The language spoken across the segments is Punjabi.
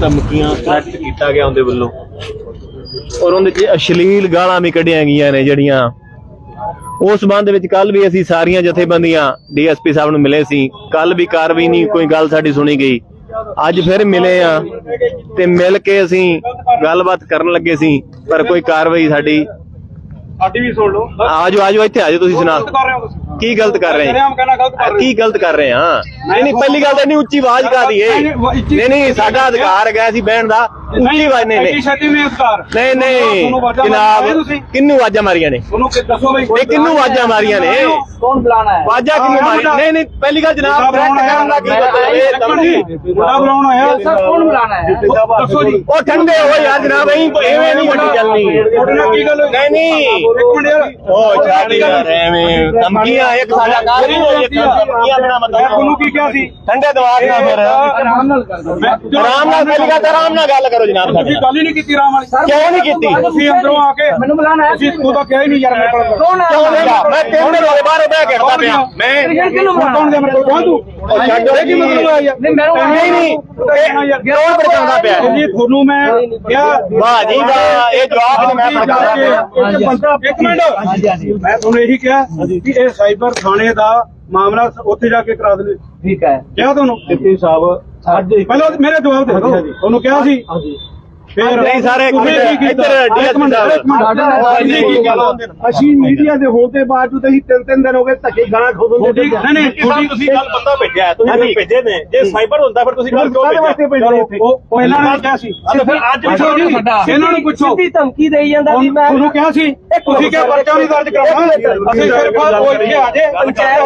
ਧਮਕੀਆਂ ਥ੍ਰੈਟ ਕੀਤਾ ਗਿਆ ਉਹਦੇ ਵੱਲੋਂ। ਔਰ ਉਹਦੇ ਚ ਅਸ਼ਲੀਲ ਗਾਲਾਂ ਵੀ ਕੱਢੀਆਂ ਗਈਆਂ ਨੇ ਜਿਹੜੀਆਂ। ਉਸ ਸੰਬੰਧ ਵਿੱਚ ਕੱਲ ਵੀ ਅਸੀਂ ਸਾਰੀਆਂ ਜਥੇਬੰਦੀਆਂ ਡੀਐਸਪੀ ਸਾਹਿਬ ਨੂੰ ਮਿਲੇ ਸੀ। ਕੱਲ ਵੀ ਕਾਰਵਾਈ ਨਹੀਂ ਕੋਈ ਗੱਲ ਸਾਡੀ ਸੁਣੀ ਗਈ। ਅੱਜ ਫਿਰ ਮਿਲੇ ਆ ਤੇ ਮਿਲ ਕੇ ਅਸੀਂ ਗੱਲਬਾਤ ਕਰਨ ਲੱਗੇ ਸੀ, ਪਰ ਕੋਈ ਕਾਰਵਾਈ ਸਾਡੀ ਸਾਡੀ ਵੀ ਸੁਣ ਲਓ। ਆਜੋ ਆਜੋ ਇੱਥੇ ਆਜੋ ਤੁਸੀਂ ਸੁਣਾ। ਗਲਤ ਕਰ ਰਹੇ ਹੋ ਤੁਸੀਂ। ਕੀ ਗਲਤ ਕਰ ਰਹੇ? ਹਮ ਕਹਿਣਾ ਗਲਤ ਕਰ ਰਹੇ ਕੀ ਗਲਤ ਕਰ ਰਹੇ ਆ? ਨਹੀਂ ਨਹੀਂ ਪਹਿਲੀ ਗੱਲ ਤਾਂ ਇੰਨੀ ਉੱਚੀ ਆਵਾਜ਼ ਕਾਦੀ ਏ? ਨਹੀਂ ਨਹੀਂ ਸਾਡਾ ਅਧਿਕਾਰ ਹੈਗਾ ਸੀ ਬਹਿਣ ਦਾ। ਉੱਚੀ ਆਵਾਜ਼ ਨਹੀਂ ਨਹੀਂ। ਛੇਤੀ ਨਹੀਂ ਅਧਿਕਾਰ। ਨਹੀਂ ਨਹੀਂ ਜਨਾਬ ਕਿੰਨੂੰ ਆਵਾਜ਼ਾਂ ਮਾਰੀਆਂ ਨੇ? ਤੁਹਾਨੂੰ ਕਿ ਦੱਸੋ ਬਈ ਇਹ ਕਿੰਨੂੰ ਆਵਾਜ਼ਾਂ ਮਾਰੀਆਂ ਨੇ? ਕੌਣ ਬੁਲਾਣਾ ਹੈ? ਆਵਾਜ਼ਾਂ ਕਿੰਨੂੰ ਮਾਰੀਆਂ? ਨਹੀਂ ਨਹੀਂ ਪਹਿਲੀ ਗੱਲ ਜਨਾਬ ਕਰਨ ਦਾ ਕੀ ਮਤਲਬ ਇਹ ਮੁੰਡਾ ਬੁਲਾਉਣ ਆਇਆ ਸਰ ਕੌਣ ਬੁਲਾਣਾ ਹੈ? ਦੱਸੋ ਜੀ। ਉਹ ਠੰਡੇ ਹੋ ਯਾਰ ਜਨਾਬ ਐਵੇਂ ਨਹੀਂ ਚੱਲਣੀ ਤੁਹਾਡੇ ਨਾਲ ਕੀ ਗੱਲ ਨਹੀਂ ਨਹੀਂ। ਉਹ ਛੱਡ ਯਾਰ ਐਵੇਂ ਧਮਕੀਆਂ ਇੱਕ ਸਾਡਾ ਕਾਰ ਨਹੀਂ ਹੋਈ ਇੱਕ ਧਮਕੀਆਂ ਮੈਂ ਮਤਲਬ ਤੁਹਾਨੂੰ ਕੀ ਕਿਹਾ ਸੀ? ਠੰਡੇ ਦਿਮਾਗ ਨਾਲ ਫਿਰ। ਆਰਾਮ ਨਾਲ ਕਰ। ਦੋ ਮੈਂ ਆਰਾਮ ਨਾਲ ਗੱਲ ਤਾਂ ਆਰਾਮ ਨਾਲ ਗੱਲ ਕਰੋ ਜਨਾਬ ਤੁਸੀਂ ਗੱਲ ਹੀ ਨਹੀਂ ਕੀਤੀ ਰਾਮ ਵਾਲੀ। ਕਿਉਂ ਨਹੀਂ ਕੀਤੀ? ਤੁਸੀਂ ਅੰਦਰੋਂ ਆ ਕੇ ਮੈਨੂੰ ਬੁਲਾਣਾ ਹੈ ਤੁਸੀਂ ਤੂੰ ਤਾਂ ਕਿਹਾ ਹੀ ਨਹੀਂ ਯਾਰ ਮੇਰੇ ਕੋਲ। ਕੌਣ ਹੈ ਨਹੀਂ ਮੈਂ ਹੋ ਗਏ ਬਾਹਰੋਂ ਬਹਿ ਕੇ ਹਟਦਾ ਪਿਆ। ਮੈਂ ਕੌਣ ਦੇ ਮੇਰੇ ਕੋਲ? ਕੌਣ ਤੂੰ? ਛੱਡੋ ਇਹ ਕੀ ਮਤਲਬ ਆ ਯਾਰ? ਨਹੀਂ ਮੈਨੂੰ ਨਹੀਂ ਨਹੀਂ। ਕਿਉਂ ਭੜਕਾਉਂਦਾ ਪਿਆ। ਹੈ? ਜੀ ਤੁਹਾਨੂੰ ਮੈਂ ਕਿਹਾ ਵਾਹ ਜੀ ਵਾਹ ਇਹ ਜਵਾਬ ਨਹੀਂ ਮੈਂ ਭੜਕਾਉਂਦਾ ਪਿਆ ਇੱਕ ਮਿੰਟ। ਮੈਂ ਤੁਹਾਨੂੰ ਇਹੀ ਕਿਹਾ ਕਿ ਇਹ ਸਾਈਬਰ ਥਾਣੇ ਦਾ ਮਾਮਲਾ ਉੱਥੇ ਜਾ ਕੇ ਕਰਾ ਦੇਣੇ। ਠੀਕ ਹੈ। ਕਿਹਾ ਤੁਹਾਨੂੰ? ਡਿਪਟੀ ਸਾਹਿਬ ਪਹਿਲਾਂ ਮੇਰੇ ਜਵਾਬ ਦੇ ਦਿਓ। ਤੁਹਾਨੂੰ ਕਿਹਾ ਸੀ? ਨਹੀਂ ਸਾਰੇ? ਇੱਧਰ ਡੀਐਸਪੀ ਇੱਕ ਮਿੰਟ, ਸਾਹਿਬ? ਅਸੀਂ ਮੀਡੀਆ ਦੇ ਹੋਣ ਦੇ ਬਾਵਜੂਦ ਅਸੀਂ ਤਿੰਨ ਤਿੰਨ ਦਿਨ ਹੋ ਗਏ ਧੱਕੇ ਗਾਲਾਂ ਖੋਦਣ ਦੇ ਨਹੀਂ ਨਹੀਂ ਤੁਸੀਂ ਤੁਸੀਂ ਕੱਲ ਬੰਦਾ ਭੇਜਿਆ ਤੁਸੀਂ ਭੇਜੇ ਨੇ। ਜੇ ਸਾਈਬਰ ਹੁੰਦਾ ਫਿਰ ਤੁਸੀਂ ਕੱਲ ਕਿਉਂ ਭੇਜਿਆ? ਉਹ ਇਹਨਾਂ ਨੇ? ਕਿਹਾ ਸੀ। ਫਿਰ ਅੱਜ ਜੀ। ਇਹਨਾਂ ਨੂੰ ਪੁੱਛੋ। ਸਿੱਧੀ ਧਮਕੀ ਦੇਈ ਜਾਂਦਾ ਵੀ ਮੈਂ ਤੁਹਾਨੂੰ ਕਿਹਾ ਸੀ? ਤੁਸੀਂ ਕਿਹਾ ਪਰਚਾ ਨਹੀਂ ਦਰਜ ਕਰਾਉਣਾ। ਅਸੀਂ ਸਿਰਫ ਉਹ ਇੱਥੇ ਆ ਜੇ ਪੰਚਾਇਤ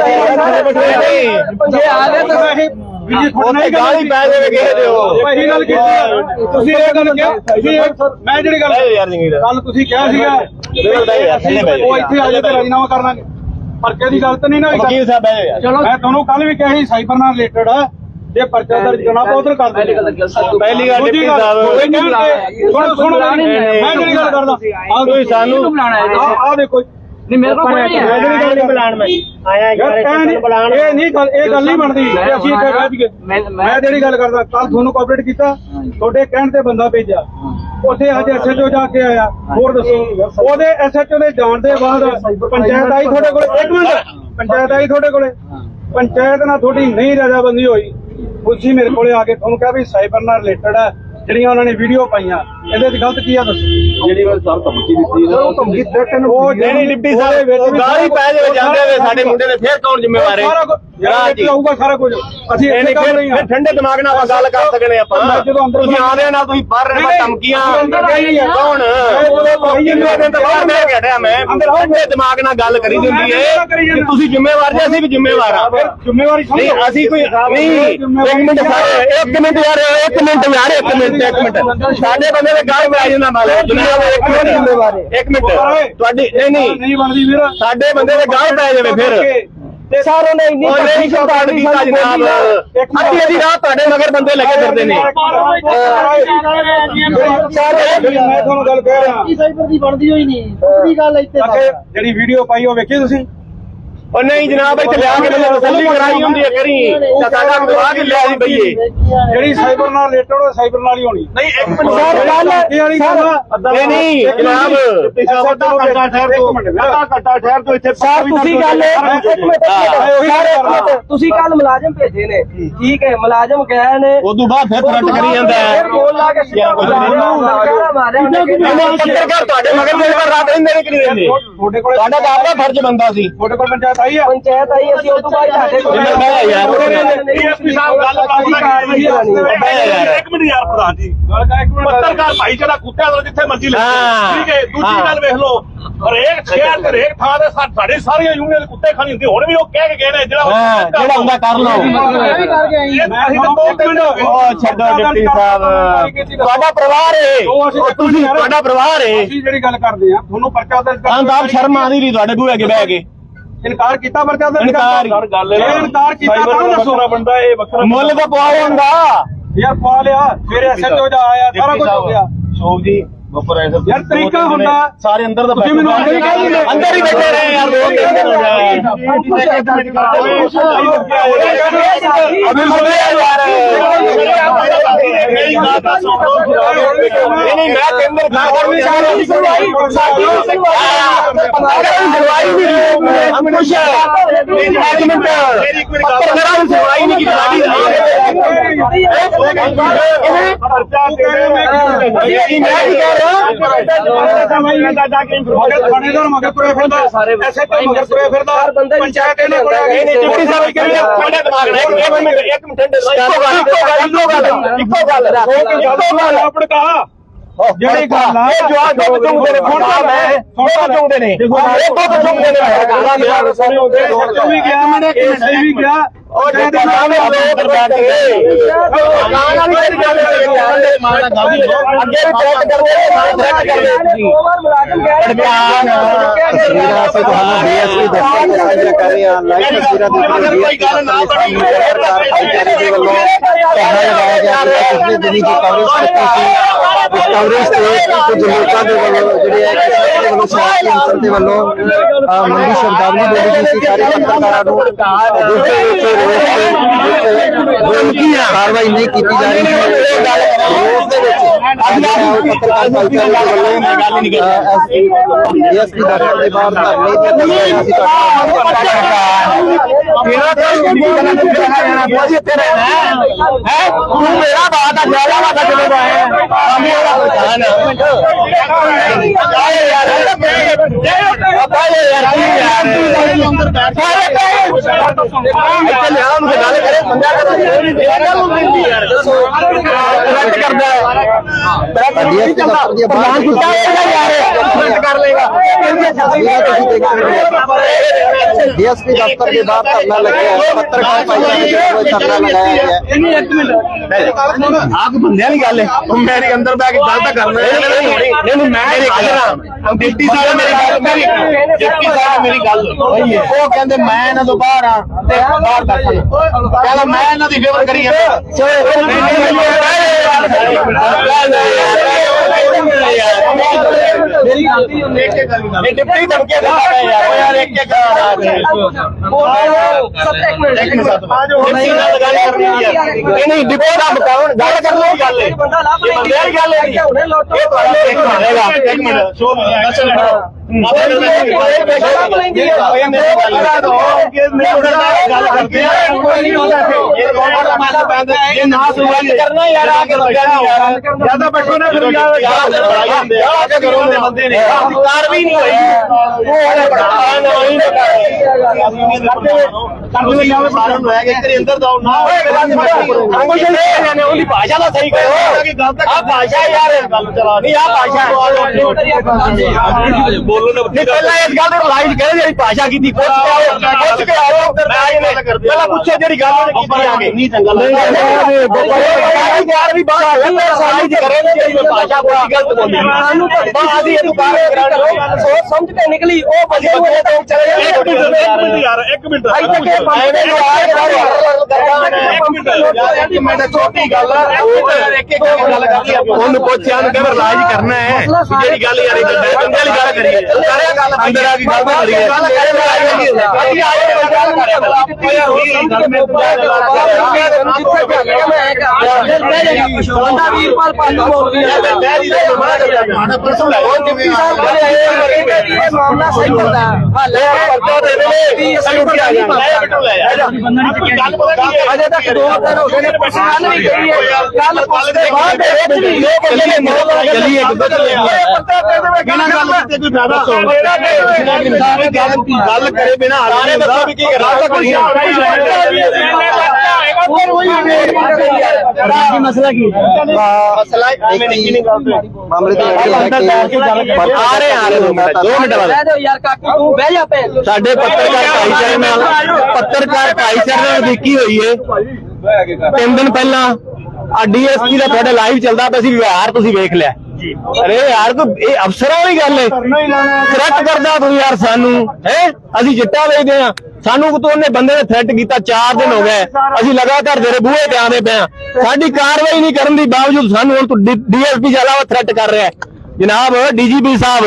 ਜੇ ਆ ਗਏ ਤਾਂ ਵੀ ਜੀ ਥੋੜਾ ਉੱਥੇ ਗਾਲੀ ਪੈ ਜਾਵੇ ਕਿਸੇ ਦੇ ਉਹ ਇਹੀ ਗੱਲ ਕੀਤੀ ਆ। ਤੁਸੀਂ ਇਹ ਗੱਲ ਕਿਹਾ ਮੈਂ ਜਿਹੜੀ ਗੱਲ ਕੱਲ ਤੁਸੀਂ ਕਿਹਾ ਸੀਗਾ ਉਹ ਇੱਥੇ ਆ ਜਾ ਤੇ ਰਾਜੀਨਾਮਾ ਕਰ ਲਾਂਗੇ। ਪਰਚੇ ਦੀ ਗੱਲ ਤਾਂ ਨਹੀਂ ਨਾ ਹੋਈ ਵਕੀਲ ਸਾਹਿਬ ਜਾਓ ਯਾਰ। ਚਲੋ ਮੈਂ ਤੁਹਾਨੂੰ ਕੱਲ ਵੀ ਕਿਹਾ ਸੀ ਸਾਈਬਰ ਨਾਲ ਰਿਲੇਟਡ ਆ। ਜੇ ਪਰਚਾ ਦਰਜ ਕਰਨਾ ਉਧਰ ਕਰ ਗੱਲ ਪਹਿਲੀ ਗੱਲ ਡਿਪਟੀ ਸਾਹਿਬ ਸੁਣੋ ਸੁਣੋ ਮੇਰੀ, ਮੈਂ ਜਿਹੜੀ ਗੱਲ ਕਰਦਾ। ਆਹ ਤੁਸੀਂ ਸਾਨੂੰ ਹੈ ਆਹ ਦੇਖੋ ਨਹੀਂ ਮੇਰੇ ਕੋਲ ਕੋਈ ਨਹੀਂ ਮੈਂ ਹੈ ਜਿਹੜੀ ਗੱਲ ਨਹੀਂ ਬੁਲਾਣ ਮੈਂ। ਆਇਆ ਯਾਰ ਇਹ ਨਹੀਂ ਇਹ ਨਹੀਂ ਗੱਲ ਇਹ ਗੱਲ ਨਹੀਂ ਬਣਦੀ ਕਿ ਅਸੀਂ ਇੱਥੇ ਬੈਠ ਗਏ ਮੈਂ ਮੈਂ ਜਿਹੜੀ ਗੱਲ ਕਰਦਾ ਕੱਲ ਤੁਹਾਨੂੰ ਕੋਆਪਰੇਟ ਕੀਤਾ ਤੁਹਾਡੇ ਕਹਿਣ ਤੇ ਬੰਦਾ ਭੇਜਿਆ। ਉੱਥੇ ਅੱਜ ਐਸਐਚਓ ਜਾ ਕੇ ਆਇਆ। ਹੋਰ ਦੱਸੋ। ਉਹਦੇ ਐਸਐਚਓ ਦੇ ਜਾਣ ਦੇ ਬਾਅਦ ਪੰਚਾਇਤ ਆਈ ਤੁਹਾਡੇ ਕੋਲ? ਇੱਕ ਮਿੰਟ। ਪੰਚਾਇਤ ਆਈ ਤੁਹਾਡੇ ਕੋਲੇ? ਪੰਚਾਇਤ ਨਾਲ ਤੁਹਾਡੀ ਨਹੀਂ ਰਜਾਬੰਦੀ ਹੋਈ। ਤੁਸੀਂ ਮੇਰੇ ਕੋਲੇ ਆ ਕੇ ਤੁਹਾਨੂੰ ਕਿਹਾ ਵੀ ਸਾਈਬਰ ਨਾਲ ਰਿਲੇਟਡ ਹੈ। ਜਿਹੜੀਆਂ ਉਹਨਾਂ ਨੇ ਵੀਡੀਓ ਪਾਈਆਂ ਇਹਦੇ ਵਿੱਚ ਗਲਤ ਕੀ ਆ ਦੱਸੋ? ਜਿਹੜੀ ਗੱਲ ਸਰ ਧਮਕੀ ਦਿੱਤੀ ਉਹ ਧਮਕੀ ਦਿੱਤੇ ਉਹ ਨਹੀਂ ਡਿਪਟੀ ਸਾਹਿਬ ਗਾਲੀ ਪੈ ਜਾਵੇ ਜਾਂਦੇ ਹੋਏ ਸਾਡੇ ਮੁੰਡੇ ਦੇ ਫਿਰ ਕੌਣ ਜ਼ਿੰਮੇਵਾਰ ਹੈ? ਸਾਰਾ ਕੁਝ ਰਾਜ ਜੀ। ਹੋਊਗਾ ਸਾਰਾ ਕੁਝ ਅਸੀਂ ਇੱਥੇ ਨਹੀਂ ਕੰਮ ਫਿਰ ਨਹੀਂ ਫਿਰ ਠੰਡੇ ਦਿਮਾਗ ਨਾਲ ਆਪਾਂ ਗੱਲ ਕਰ ਸਕਨੇ ਆਪਾਂ। ਮੈਂ ਜਦੋਂ ਅੰਦਰ ਤੁਸੀਂ ਆਉਂਦੇ ਨਾਲ ਤੁਸੀਂ ਬਾਹਰ ਰਹਿਣਾ ਧਮਕੀਆਂ। ਕੌਣ? ਕਿੰਨੇ ਦਿਨ ਤੋਂ ਬਾਹਰ ਬਹਿ ਕੇ ਹਟਿਆ ਮੈਂ। ਠੰਡੇ ਦਿਮਾਗ ਨਾਲ ਗੱਲ ਕਰੀ ਦਿੰਦੀ ਏ ਕਿ ਤੁਸੀਂ ਜ਼ਿੰਮੇਵਾਰ ਜੇ ਅਸੀਂ ਵੀ ਜ਼ਿੰਮੇਵਾਰ ਆ ਜ਼ਿੰਮੇਵਾਰੀ ਨਹੀਂ ਅਸੀਂ ਕੋਈ ਨਹੀਂ ਇੱਕ ਮਿੰਟ ਸਾਰੇ ਇੱਕ ਮਿੰਟ ਯਾਰ ਇੱਕ ਮਿੰਟ ਯਾਰ ਇੱਕ ਮਿੰਟ। ਇੱਕ ਮਿੰਟ। ਸਾਡੇ ਬੰਦੇ ਦੇ ਗਾਲ ਪੈ ਜਾਂਦਾ ਨਾਲ ਦੁਨੀਆ ਦੇ ਇੱਕ ਮਿੰਟ। ਜ਼ਿੰਮੇਵਾਰ ਇੱਕ ਮਿੰਟ। ਤੁਹਾਡੀ ਨਹੀਂ ਨਹੀਂ। ਨਹੀਂ ਬਣਦੀ ਵੀਰ। ਸਾਡੇ ਬੰਦੇ ਦੇ ਗਾਲ ਪੈ ਜਾਵੇ ਫਿਰ। ਸਰ ਉਹਨੇ ਇੰਨੀ ਉਹਨੇ ਨਹੀਂ ਸਟਾਰਟ ਕੀਤਾ ਜਨਾਬ। ਅੱਧੀ ਅੱਧੀ ਰਾਤ ਤੁਹਾਡੇ ਮਗਰ ਬੰਦੇ ਲੱਗੇ ਫਿਰਦੇ ਨੇ। ਮੈਂ ਤੁਹਾਨੂੰ ਗੱਲ ਕਹਿ ਰਿਹਾ। ਸਾਈਬਰ ਦੀ ਬਣਦੀ ਹੋਈ ਨਹੀਂ। ਉਹਦੀ ਗੱਲ ਇੱਥੇ ਅੱਗੇ ਜਿਹੜੀ ਵੀਡੀਓ ਪਾਈ ਉਹ ਵੇਖੀ ਤੁਸੀਂ? ਉਹ ਨਹੀਂ ਜਨਾਬ ਇੱਥੇ ਲਿਆ ਕੇ ਮੈਨੂੰ ਤਸੱਲੀ ਕਰਾਈ ਹੁੰਦੀ ਹੈ ਕਰੀ ਤਾਂ ਸਾਡਾ ਗਵਾ ਕੇ ਲਿਆ ਸੀ ਬਈਏ। ਜਿਹੜੀ ਸਾਈਬਰ ਨਾਲ ਰਿਲੇਟਡ ਉਹ ਸਾਈਬਰ ਨਾਲ ਹੀ ਹੋਣੀ। ਨਹੀਂ ਇੱਕ ਮਿੰਟ। ਸਰ, ਗੱਲ- ਇਹ ਵਾਲੀ ਗੱਲ। ਨਹੀਂ ਨਹੀਂ ਜਨਾਬ। ਅੱਧਾ ਘੰਟਾ ਠਹਿਰ ਤੋਂ ਅੱਧਾ ਘੰਟਾ ਠਹਿਰ ਤੋਂ ਇੱਥੇ ਸਰ ਤੁਸੀਂ ਗੱਲ ਸਰ ਤੁਸੀਂ ਕੱਲ ਮੁਲਾਜ਼ਮ ਭੇਜੇ ਨੇ। ਠੀਕ ਹੈ ਮੁਲਾਜ਼ਮ ਗਏ ਨੇ। ਉਦੋਂ ਬਾਅਦ ਫਿਰ ਥਰਟ ਕਰੀ ਜਾਂਦਾ ਹੈ। ਬੋਲ ਲਾ ਕੇ ਸਿੱਧਾ ਮਾਰਿਆ ਪੱਤਰਕਾਰ ਤੁਹਾਡੇ ਮਗਰ ਮੇਰੇ ਰਾਤ ਰਹਿੰਦੇ ਨੇ ਕਿ ਨਹੀਂ ਰਹਿੰਦੇ ਤੁਹਾਡੇ ਕੋਲ ਤੁਹਾਡਾ ਤਾਂ ਆਪਣਾ ਫਰਜ਼ ਬੰਦਾ ਸੀ। ਤੁਹਾਡੇ ਕੋਲ ਪੰਚਾਇਤ ਆਈ ਆ। ਪੰਚਾਇਤ ਆਈ ਅਸੀਂ ਉਸ ਤੋਂ ਬਾਅਦ ਤੁਹਾਡੇ ਕੋਲ ਜਿੰਨਾ ਮੈਂ ਯਾਰ, ਡੀਐਸਪੀ ਸਾਹਿਬ ਗੱਲ ਕਾਰਵਾਈ ਕਰਾਣੀ ਹੈ ਇੱਕ ਮਿੰਟ ਯਾਰ ਪ੍ਰਧਾਨ ਜੀ। ਗੱਲ ਦਾ ਇੱਕ ਮਿੰਟ ਪੱਤਰਕਾਰ ਭਾਈਚਾਰਾ ਕੁੱਤਿਆਂ ਦਾ ਜਿੱਥੇ ਮਰਜ਼ੀ ਲੈ ਹਾਂ। ਠੀਕ ਹੈ ਦੂਜੀ ਹਾਂ। ਗੱਲ ਵੇਖ ਲਓ। ਹਰੇਕ ਸ਼ਹਿਰ ਤੇ ਹਰੇਕ ਥਾਂ ਤੇ ਸਾ- ਸਾਡੇ ਸਾਰੀਆਂ ਯੂਨੀਅਨ ਦੇ ਕੁੱਤੇ ਖਾਣੀ ਹੁੰਦੀ ਹੁਣ ਵੀ ਉਹ ਕਹਿ ਕੇ ਗਏ ਨੇ ਜਿਹੜਾ ਹਾਂ ਜਿਹੜਾ ਹੁੰਦਾ ਕਰ ਲਓ। ਇਹ ਮੈਂ ਅਸੀਂ ਤਾਂ ਦੋ ਇੱਕ ਮਿੰਟ। ਉਹ ਛੱਡੋ ਡਿਪਟੀ ਸਾਹਿਬ। ਤੁਹਾਡਾ ਪਰਿਵਾਰ ਏ। ਉਹ ਤੁਸੀਂ ਤੁਹਾਡਾ ਪਰਿਵਾਰ ਏ। ਅਸੀਂ ਜਿਹੜੀ ਗੱਲ ਕਰਦੇ ਆ ਤੁਹਾਨੂੰ ਪਰਚਾ ਦਰਜ ਤਾਂ ਤਾਂ ਸ਼ਰਮ ਆਦੀ ਨਹੀਂ ਤੁਹਾਡੇ ਬੂਹੇ ਅੱਗੇ ਬਹਿ ਕੇ। ਇਨਕਾਰ ਕੀਤਾ ਪਰਚਾ ਦਰਜ ਇਨਕਾਰ ਕਰ ਗੱਲ ਇਹ ਇਨਕਾਰ ਕੀਤਾ ਤਾਂ ਦੱਸੋ। ਬੰਦਾ ਇਹ ਵੱਖਰਾ ਮੁੱਲ ਤਾਂ ਪਵਾਓ ਹੁੰਦਾ ਯਾਰ ਪਾ ਲਿਆ। ਫਿਰ ਐਸਐਚਓ ਦਾ ਆਇਆ ਸਾਰਾ ਕੁਝ ਹੋ ਗਿਆ। ਸ਼ੋਭ ਜੀ ਬੱਪਰ ਐਸਾ ਯਾਰ ਤਰੀਕਾ ਹੁੰਦਾ ਸਾਰੇ ਅੰਦਰ ਦਾ ਤੁਸੀਂ ਮੈਨੂੰ ਅੰਦਰ ਹੀ ਕਹਿ ਦਿੰਦੇ। ਅੰਦਰ ਹੀ ਬੈਠੇ ਰਹੇ ਯਾਰ ਦੋ ਤਿੰਨ ਦਿਨ ਹੋ ਗਏ ਅਬੇ ਮੁੰਡੇ ਯਾਰ ਨਹੀਂ ਨਹੀਂ ਮੈਂ ਕੇਂਦਰ ਸਰਕਾਰ ਦੀ ਸਾਡੀ ਸੁਣਵਾਈ ਸਾਡੀ ਸੁਣਵਾਈ ਨਹੀਂ ਹਮ ਕੁਛ ਇੱਕ ਮਿੰਟ ਪੱਤਰਕਾਰਾਂ ਦੀ ਸੁਣਵਾਈ ਨਹੀਂ ਕੀਤੀ ਸਾਡੀ ਇਹ ਮੈਂ ਕੀ ਕਹਿ ਰਿਹਾ ਥਾਣੇਦਾਰ ਮਗਰ ਤੁਰੇ ਫਿਰਦਾ ਐਸਐਚਓ ਮਗਰ ਤੁਰੇ ਫਿਰਦਾ ਪੰਚਾਇਤ ਇਹਨਾਂ ਕੋਲ ਆ ਨਹੀਂ ਨਹੀਂ ਡਿਪਟੀ ਸਾਹਿਬ ਕਹਿੰਦੇ ਤੁਹਾਡੇ ਦਿਮਾਗ ਨਾਲ ਇੱਕ ਮਿੰਟ ਇੱਕ ਮਿੰਟ, ਇੱਕੋ ਗੱਲ ਇੱਕੋ ਗੱਲ ਇੱਕੋ ਗੱਲ ਇੱਕੋ ਗੱਲ ਆਪੜ ਕਹਾ ਜਿਹੜੀ ਗੱਲ ਆ ਇਹ ਜਵਾਬ ਦੋ ਚੁੰਗਦੇ ਨੇ ਫੋਨ ਤਾਂ ਮੈਂ ਦੋ ਚੁੰਗਦੇ ਨੇ ਇਹ ਦੋ ਚੁੰਗਦੇ ਨੇ ਐਸਐਚਓ ਵੀ ਗਿਆ ਐਸਆਈ ਵੀ ਗਿਆ ਉਹ ਜੇ ਨਾਮ ਵੀ ਗਿਆ ਸੀ ਪਿਛਲੇ ਦਿਨੀ ਜੋ ਕਵਰੇਜ ਕੀਤੀ ਸੀ ਇਸ ਕਵਰੇਜ ਤੇ ਕੁਝ ਲੋਕਾਂ ਦੇ ਵੱਲੋਂ ਜਿਹੜੇ ਹੈ ਕਿਸਾਨ ਦੇ ਵੱਲੋਂ ਸਿਆਸੀ ਅੰਸਰ ਦੇ ਵੱਲੋਂ ਅਹ, ਮੰਦੀ ਸ਼ਬਦਾਵਲੀ ਬੋਲੀ ਗਈ ਸੀ ਸਾਰੇ ਪੱਤਰਕਾਰਾਂ ਨੂੰ ਜਿਸ ਦੇ ਵਿੱਚ ਰੋਸ ਦੇ ਵਿੱਚ ਕਾਰਵਾਈ ਨਹੀਂ ਕੀਤੀ ਜਾ ਰਹੀ ਸੀ ਇਹ ਗੱਲ ਰੋਸ ਦੇ ਉਹ ਪੱਤਰਕਾਰ ਭਾਈਚਾਰੇ ਦੇ ਵੱਲੋਂ ਡੀਐਸਪੀ ਦਫ਼ਤਰ ਦੇ ਬਾਹਰ ਧਰਨੇ ਦੀਆਂ ਤਸਵੀਰਾਂ ਅਸੀਂ ਮੇਰਾ ਕੋਈ ਇੱਥੇ ਰਹਿਣਾ ਹੈ ਤੂੰ ਮੇਰਾ ਬਾਤ ਆ ਜ਼ਿਆਦਾ ਬਾਤ ਚਲੇ ਗਏ ਆਮੀ ਵਾਲਾ ਪ੍ਰਧਾਨ ਆਏ ਯਾਰ ਅੱਬਾ ਯਾਰ ਕੀ ਯਾਰ ਅੰਦਰ ਬੈਠ ਇੱਥੇ ਲਿਆ ਉਹਨੂੰ ਗੱਲ ਕਰੇ ਬੰਦਾ ਕਰ ਇਹ ਗੱਲ ਹੁੰਦੀ ਯਾਰ ਰੱਟ ਕਰਦਾ ਡੀਐਸਪੀ ਦਫ਼ਤਰ ਦੀ ਪ੍ਰਧਾਨ ਕੀਤਾ ਯਾਰ ਰੱਟ ਕਰ ਲੇਗਾ ਤਸਵੀਰਾਂ ਤੁਸੀਂ ਦੇਖ ਸਕਦੇ ਹੋ ਡੀਐਸਪੀ ਦਫ਼ਤਰ ਦੇ ਬਾਹਰ ਧਰਨਾ ਲੱਗਿਆ ਹੈ ਦੇ ਆਪ ਬੰਦਿਆਂ ਦੀ ਗੱਲ ਹੈ ਉਹ ਮੇਰੀ ਅੰਦਰ ਬੈ ਕੇ ਗੱਲ ਤਾਂ ਕਰਨਾ ਨਹੀਂ ਨਹੀਂ ਮੈਂ ਮੇਰੀ ਗੱਲ ਡਿਪਟੀ ਸਾਹਿਬ ਮੇਰੀ ਗੱਲ ਮੇਰੀ ਡਿਪਟੀ ਸਾਹਿਬ ਮੇਰੀ ਗੱਲ ਉਹ ਕਹਿੰਦੇ ਮੈਂ ਇਹਨਾਂ ਤੋਂ ਬਾਹਰ ਆ ਤੇ ਬਾਹਰ ਤੱਕ ਕਹਿੰਦਾ ਮੈਂ ਇਹਨਾਂ ਦੀ ਫੇਵਰ ਕਰੀ ਜਾਂਦਾ ਮੇਰੀ ਗਲਤੀ ਹੁੰਦੀ ਹੈ ਇਹ ਡਿਪਟੀ ਧਮਕੀ ਦਿੰਦਾ ਹੈ ਯਾਰ ਉਹ ਯਾਰ ਇੱਕ ਇੱਕ ਇੱਕ ਮਿੰਟ। ਨਹੀਂ ਨਾਲ ਗੱਲ ਕਰਨੀ ਹੈ ਨਹੀਂ ਨਹੀਂ ਡਿਪਟੀ ਦਾ ਮਕਾਨ ਗੱਲ ਕਰਨ ਦੀ ਗੱਲ ਇਹ ਬੰਦੇ ਦੀ ਗੱਲ ਹੈ ਇਹ ਤੁਹਾਨੂੰ ਇੱਕ ਮਿੰਟ ਇੱਕ ਮਿੰਟ। ਸੋ ਦੱਸ ਗੱਲ ਕਰਦੇ ਆ ਕੋਈ ਨਹੀਂ ਹੁੰਦਾ ਇਹ ਨਾ ਸੁਣਵਾਈ ਕਰਨਾ ਯਾਰ ਆ ਕੇ ਯਾਰ ਜ਼ਿਆਦਾ ਬੈਠੋ ਨਾ ਫਿਰ ਯਾਰ ਆ ਕੇ ਕਰੋ ਨੇ ਬੰਦੇ ਨੇ ਕਾਰ ਵੀ ਨਹੀਂ ਹੋਈ ਉਹ ਵਾਲੇ ਬੜਾ ਨਹੀਂ ਕਰਦੇ ਲਿਆਵੇ ਸਾਰਿਆਂ ਨੂੰ ਹੈ ਕਿ ਤੇਰੇ ਅੰਦਰ ਦਾ ਨਾ ਅੰਗੁਸ਼ ਨੇ ਉਹਦੀ ਭਾਸ਼ਾ ਦਾ ਸਹੀ ਕਰੋ ਆ ਭਾਸ਼ਾ ਯਾਰ ਗੱਲ ਚਲਾ ਨਹੀਂ ਆ ਭਾਸ਼ਾ ਬੋਲੋ ਨਾ ਨਹੀਂ ਪਹਿਲਾਂ ਇਸ ਗੱਲ ਨੂੰ ਰਿਲਾਈਜ਼ ਕਰੇ ਜਿਹੜੀ ਭਾਸ਼ਾ ਕੀਤੀ ਪੁੱਛ ਕੇ ਆਓ ਪੁੱਛ ਕੇ ਆਓ ਪਹਿਲਾਂ ਪੁੱਛੇ ਜਿਹੜੀ ਗੱਲ ਉਹਨੇ ਕੀਤੀ ਆਗੇ। ਨਹੀਂ ਚੰਗਾ ਲੱਗਦਾ। ਯਾਰ ਵੀ ਬਾਤ ਰਿਲਾਈਜ਼ ਕਰੇ ਜਿਹੜੀ ਭਾਸ਼ਾ ਬੋਲੀ ਗਲਤ ਬੋਲੀ। ਸਾਨੂੰ ਬਾਅਦ ਹੀ ਇਹਨੂੰ ਬਾਹਰ ਕਰਾਂਗੇ ਸੋਚ ਸਮਝ ਕੇ ਨਿਕਲੀ ਉਹ ਬੰਦੇ ਨੂੰ ਇਹ ਤਾਂ ਚਲੇ ਜਾਂਦੇ ਇੱਕ ਮਿੰਟ ਯਾਰ ਇੱਕ ਮਿੰਟ। ਅੱਜ ਤੱਕ ਇਹ ਬੰਦੇ ਨੂੰ ਇੱਕ ਮਿੰਟ ਯਾਰ ਮਿੰਟ। ਛੋਟੀ ਗੱਲ ਇੱਕ ਇੱਕ ਗੱਲ ਕਰਦੀ ਆ ਉਹਨੂੰ ਪੁੱਛਿਆ ਨੂੰ ਕਹਿੰਦਾ ਰਾਜ ਕਰਨਾ ਹੈ ਜਿਹੜੀ ਗੱਲ ਯਾਰ ਇਹ ਬੰਦੇ ਵਾਲੀ ਗੱਲ ਕਰੀਏ। ਕਰਿਆ ਗੱਲ ਅੰਦਰ ਆ ਕੇ ਗੱਲ ਕਰੀ ਗੱਲ ਕਰੇ ਅਸੀਂ ਆਏ ਗੱਲ ਕਰੇ ਬੰਦਾ ਵੀਰਪਾਲ ਪਾਲੂ ਬੋਲ ਰਿਹਾ ਇਹ ਮਾਮਲਾ ਸਹੀ ਕਰਦਾ ਹੱਲ ਅਜੇ ਤੱਕ ਦੋ ਦਿਨ ਹੋ ਗਏ ਨੇ ਪਛਾਣ ਵੀ ਕਰੀ ਹੈ ਕੱਲ ਪੁੱਛਦੇ ਬਾਅਦ ਦੇ ਵਿੱਚ ਵੀ ਲੋਕ ਚਲੀਏ ਬਿਨਾਂ ਗੱਲ ਕੀਤੇ ਕੋਈ ਫਾਇਦਾ ਗੱਲ ਕਰੇ ਬਿਨਾਂ ਨਹੀਂ ਦੱਸੋ ਵੀ ਕੀ ਕਰਾਂ ਕਰੀਏ ਮਸਲਾ ਕੀ ਮਸਲਾ ਮਾਮਲੇ ਦੀ ਲੜਕੀ ਹੈ ਆ ਰਹੇ ਆ ਰਹੇ ਦੋ ਮਿੰਟ ਦੋ ਮਿੰਟ ਬਾਅਦ ਬਹਿ ਜਾਓ ਯਾਰ ਕਾਕੂ ਤੂੰ ਬਹਿ ਜਾ ਪੈ ਸਾਡੇ ਪੱਤਰਕਾਰ ਭਾਈਚਾਰੇ ਨਾਲ ਪੱਤਰਕਾਰ ਭਾਈਚਾਰੇ ਨਾਲ ਦੇਖੀ ਹੋਈ ਏ ਤਿੰਨ ਦਿਨ ਪਹਿਲਾਂ ਆ ਡੀਐਸਪੀ ਦਾ ਤੁਹਾਡਾ ਲਾਈਵ ਚੱਲਦਾ ਪਿਆ ਸੀ ਵਿਵਹਾਰ ਤੁਸੀਂ ਵੇਖ ਲਿਆ ਅਰੇ ਯਾਰ ਕੋਈ ਇਹ ਅਫਸਰਾਂ ਵਾਲੀ ਗੱਲ ਏ ਥ੍ਰੈਟ ਕਰਦਾ ਤੂੰ ਯਾਰ ਸਾਨੂੰ ਹੈ? ਅਸੀਂ ਚਿੱਟਾ ਵੇਚਦੇ ਆ ਸਾਨੂੰ ਤੂੰ ਉਹਨੇ ਬੰਦੇ ਨੇ ਥ੍ਰੈਟ ਕੀਤਾ 4 ਦਿਨ ਹੋ ਗਏ। ਅਸੀਂ ਲਗਾਤਾਰ ਤੇਰੇ ਬੂਹੇ ਤੇ ਆਂਦੇ ਪਏ ਆ ਸਾਡੀ ਕਾਰਵਾਈ ਨਹੀਂ ਕਰਨ ਦੀ ਬਾਵਜੂਦ ਸਾਨੂੰ ਹੁਣ ਤੂੰ ਡੀਐਸਪੀ ਜਲਾਵਾ ਥ੍ਰੈਟ ਕਰ ਰਿਹਾ ਹੈ। ਜਨਾਬ ਡੀਜੀਪੀ ਸਾਹਿਬ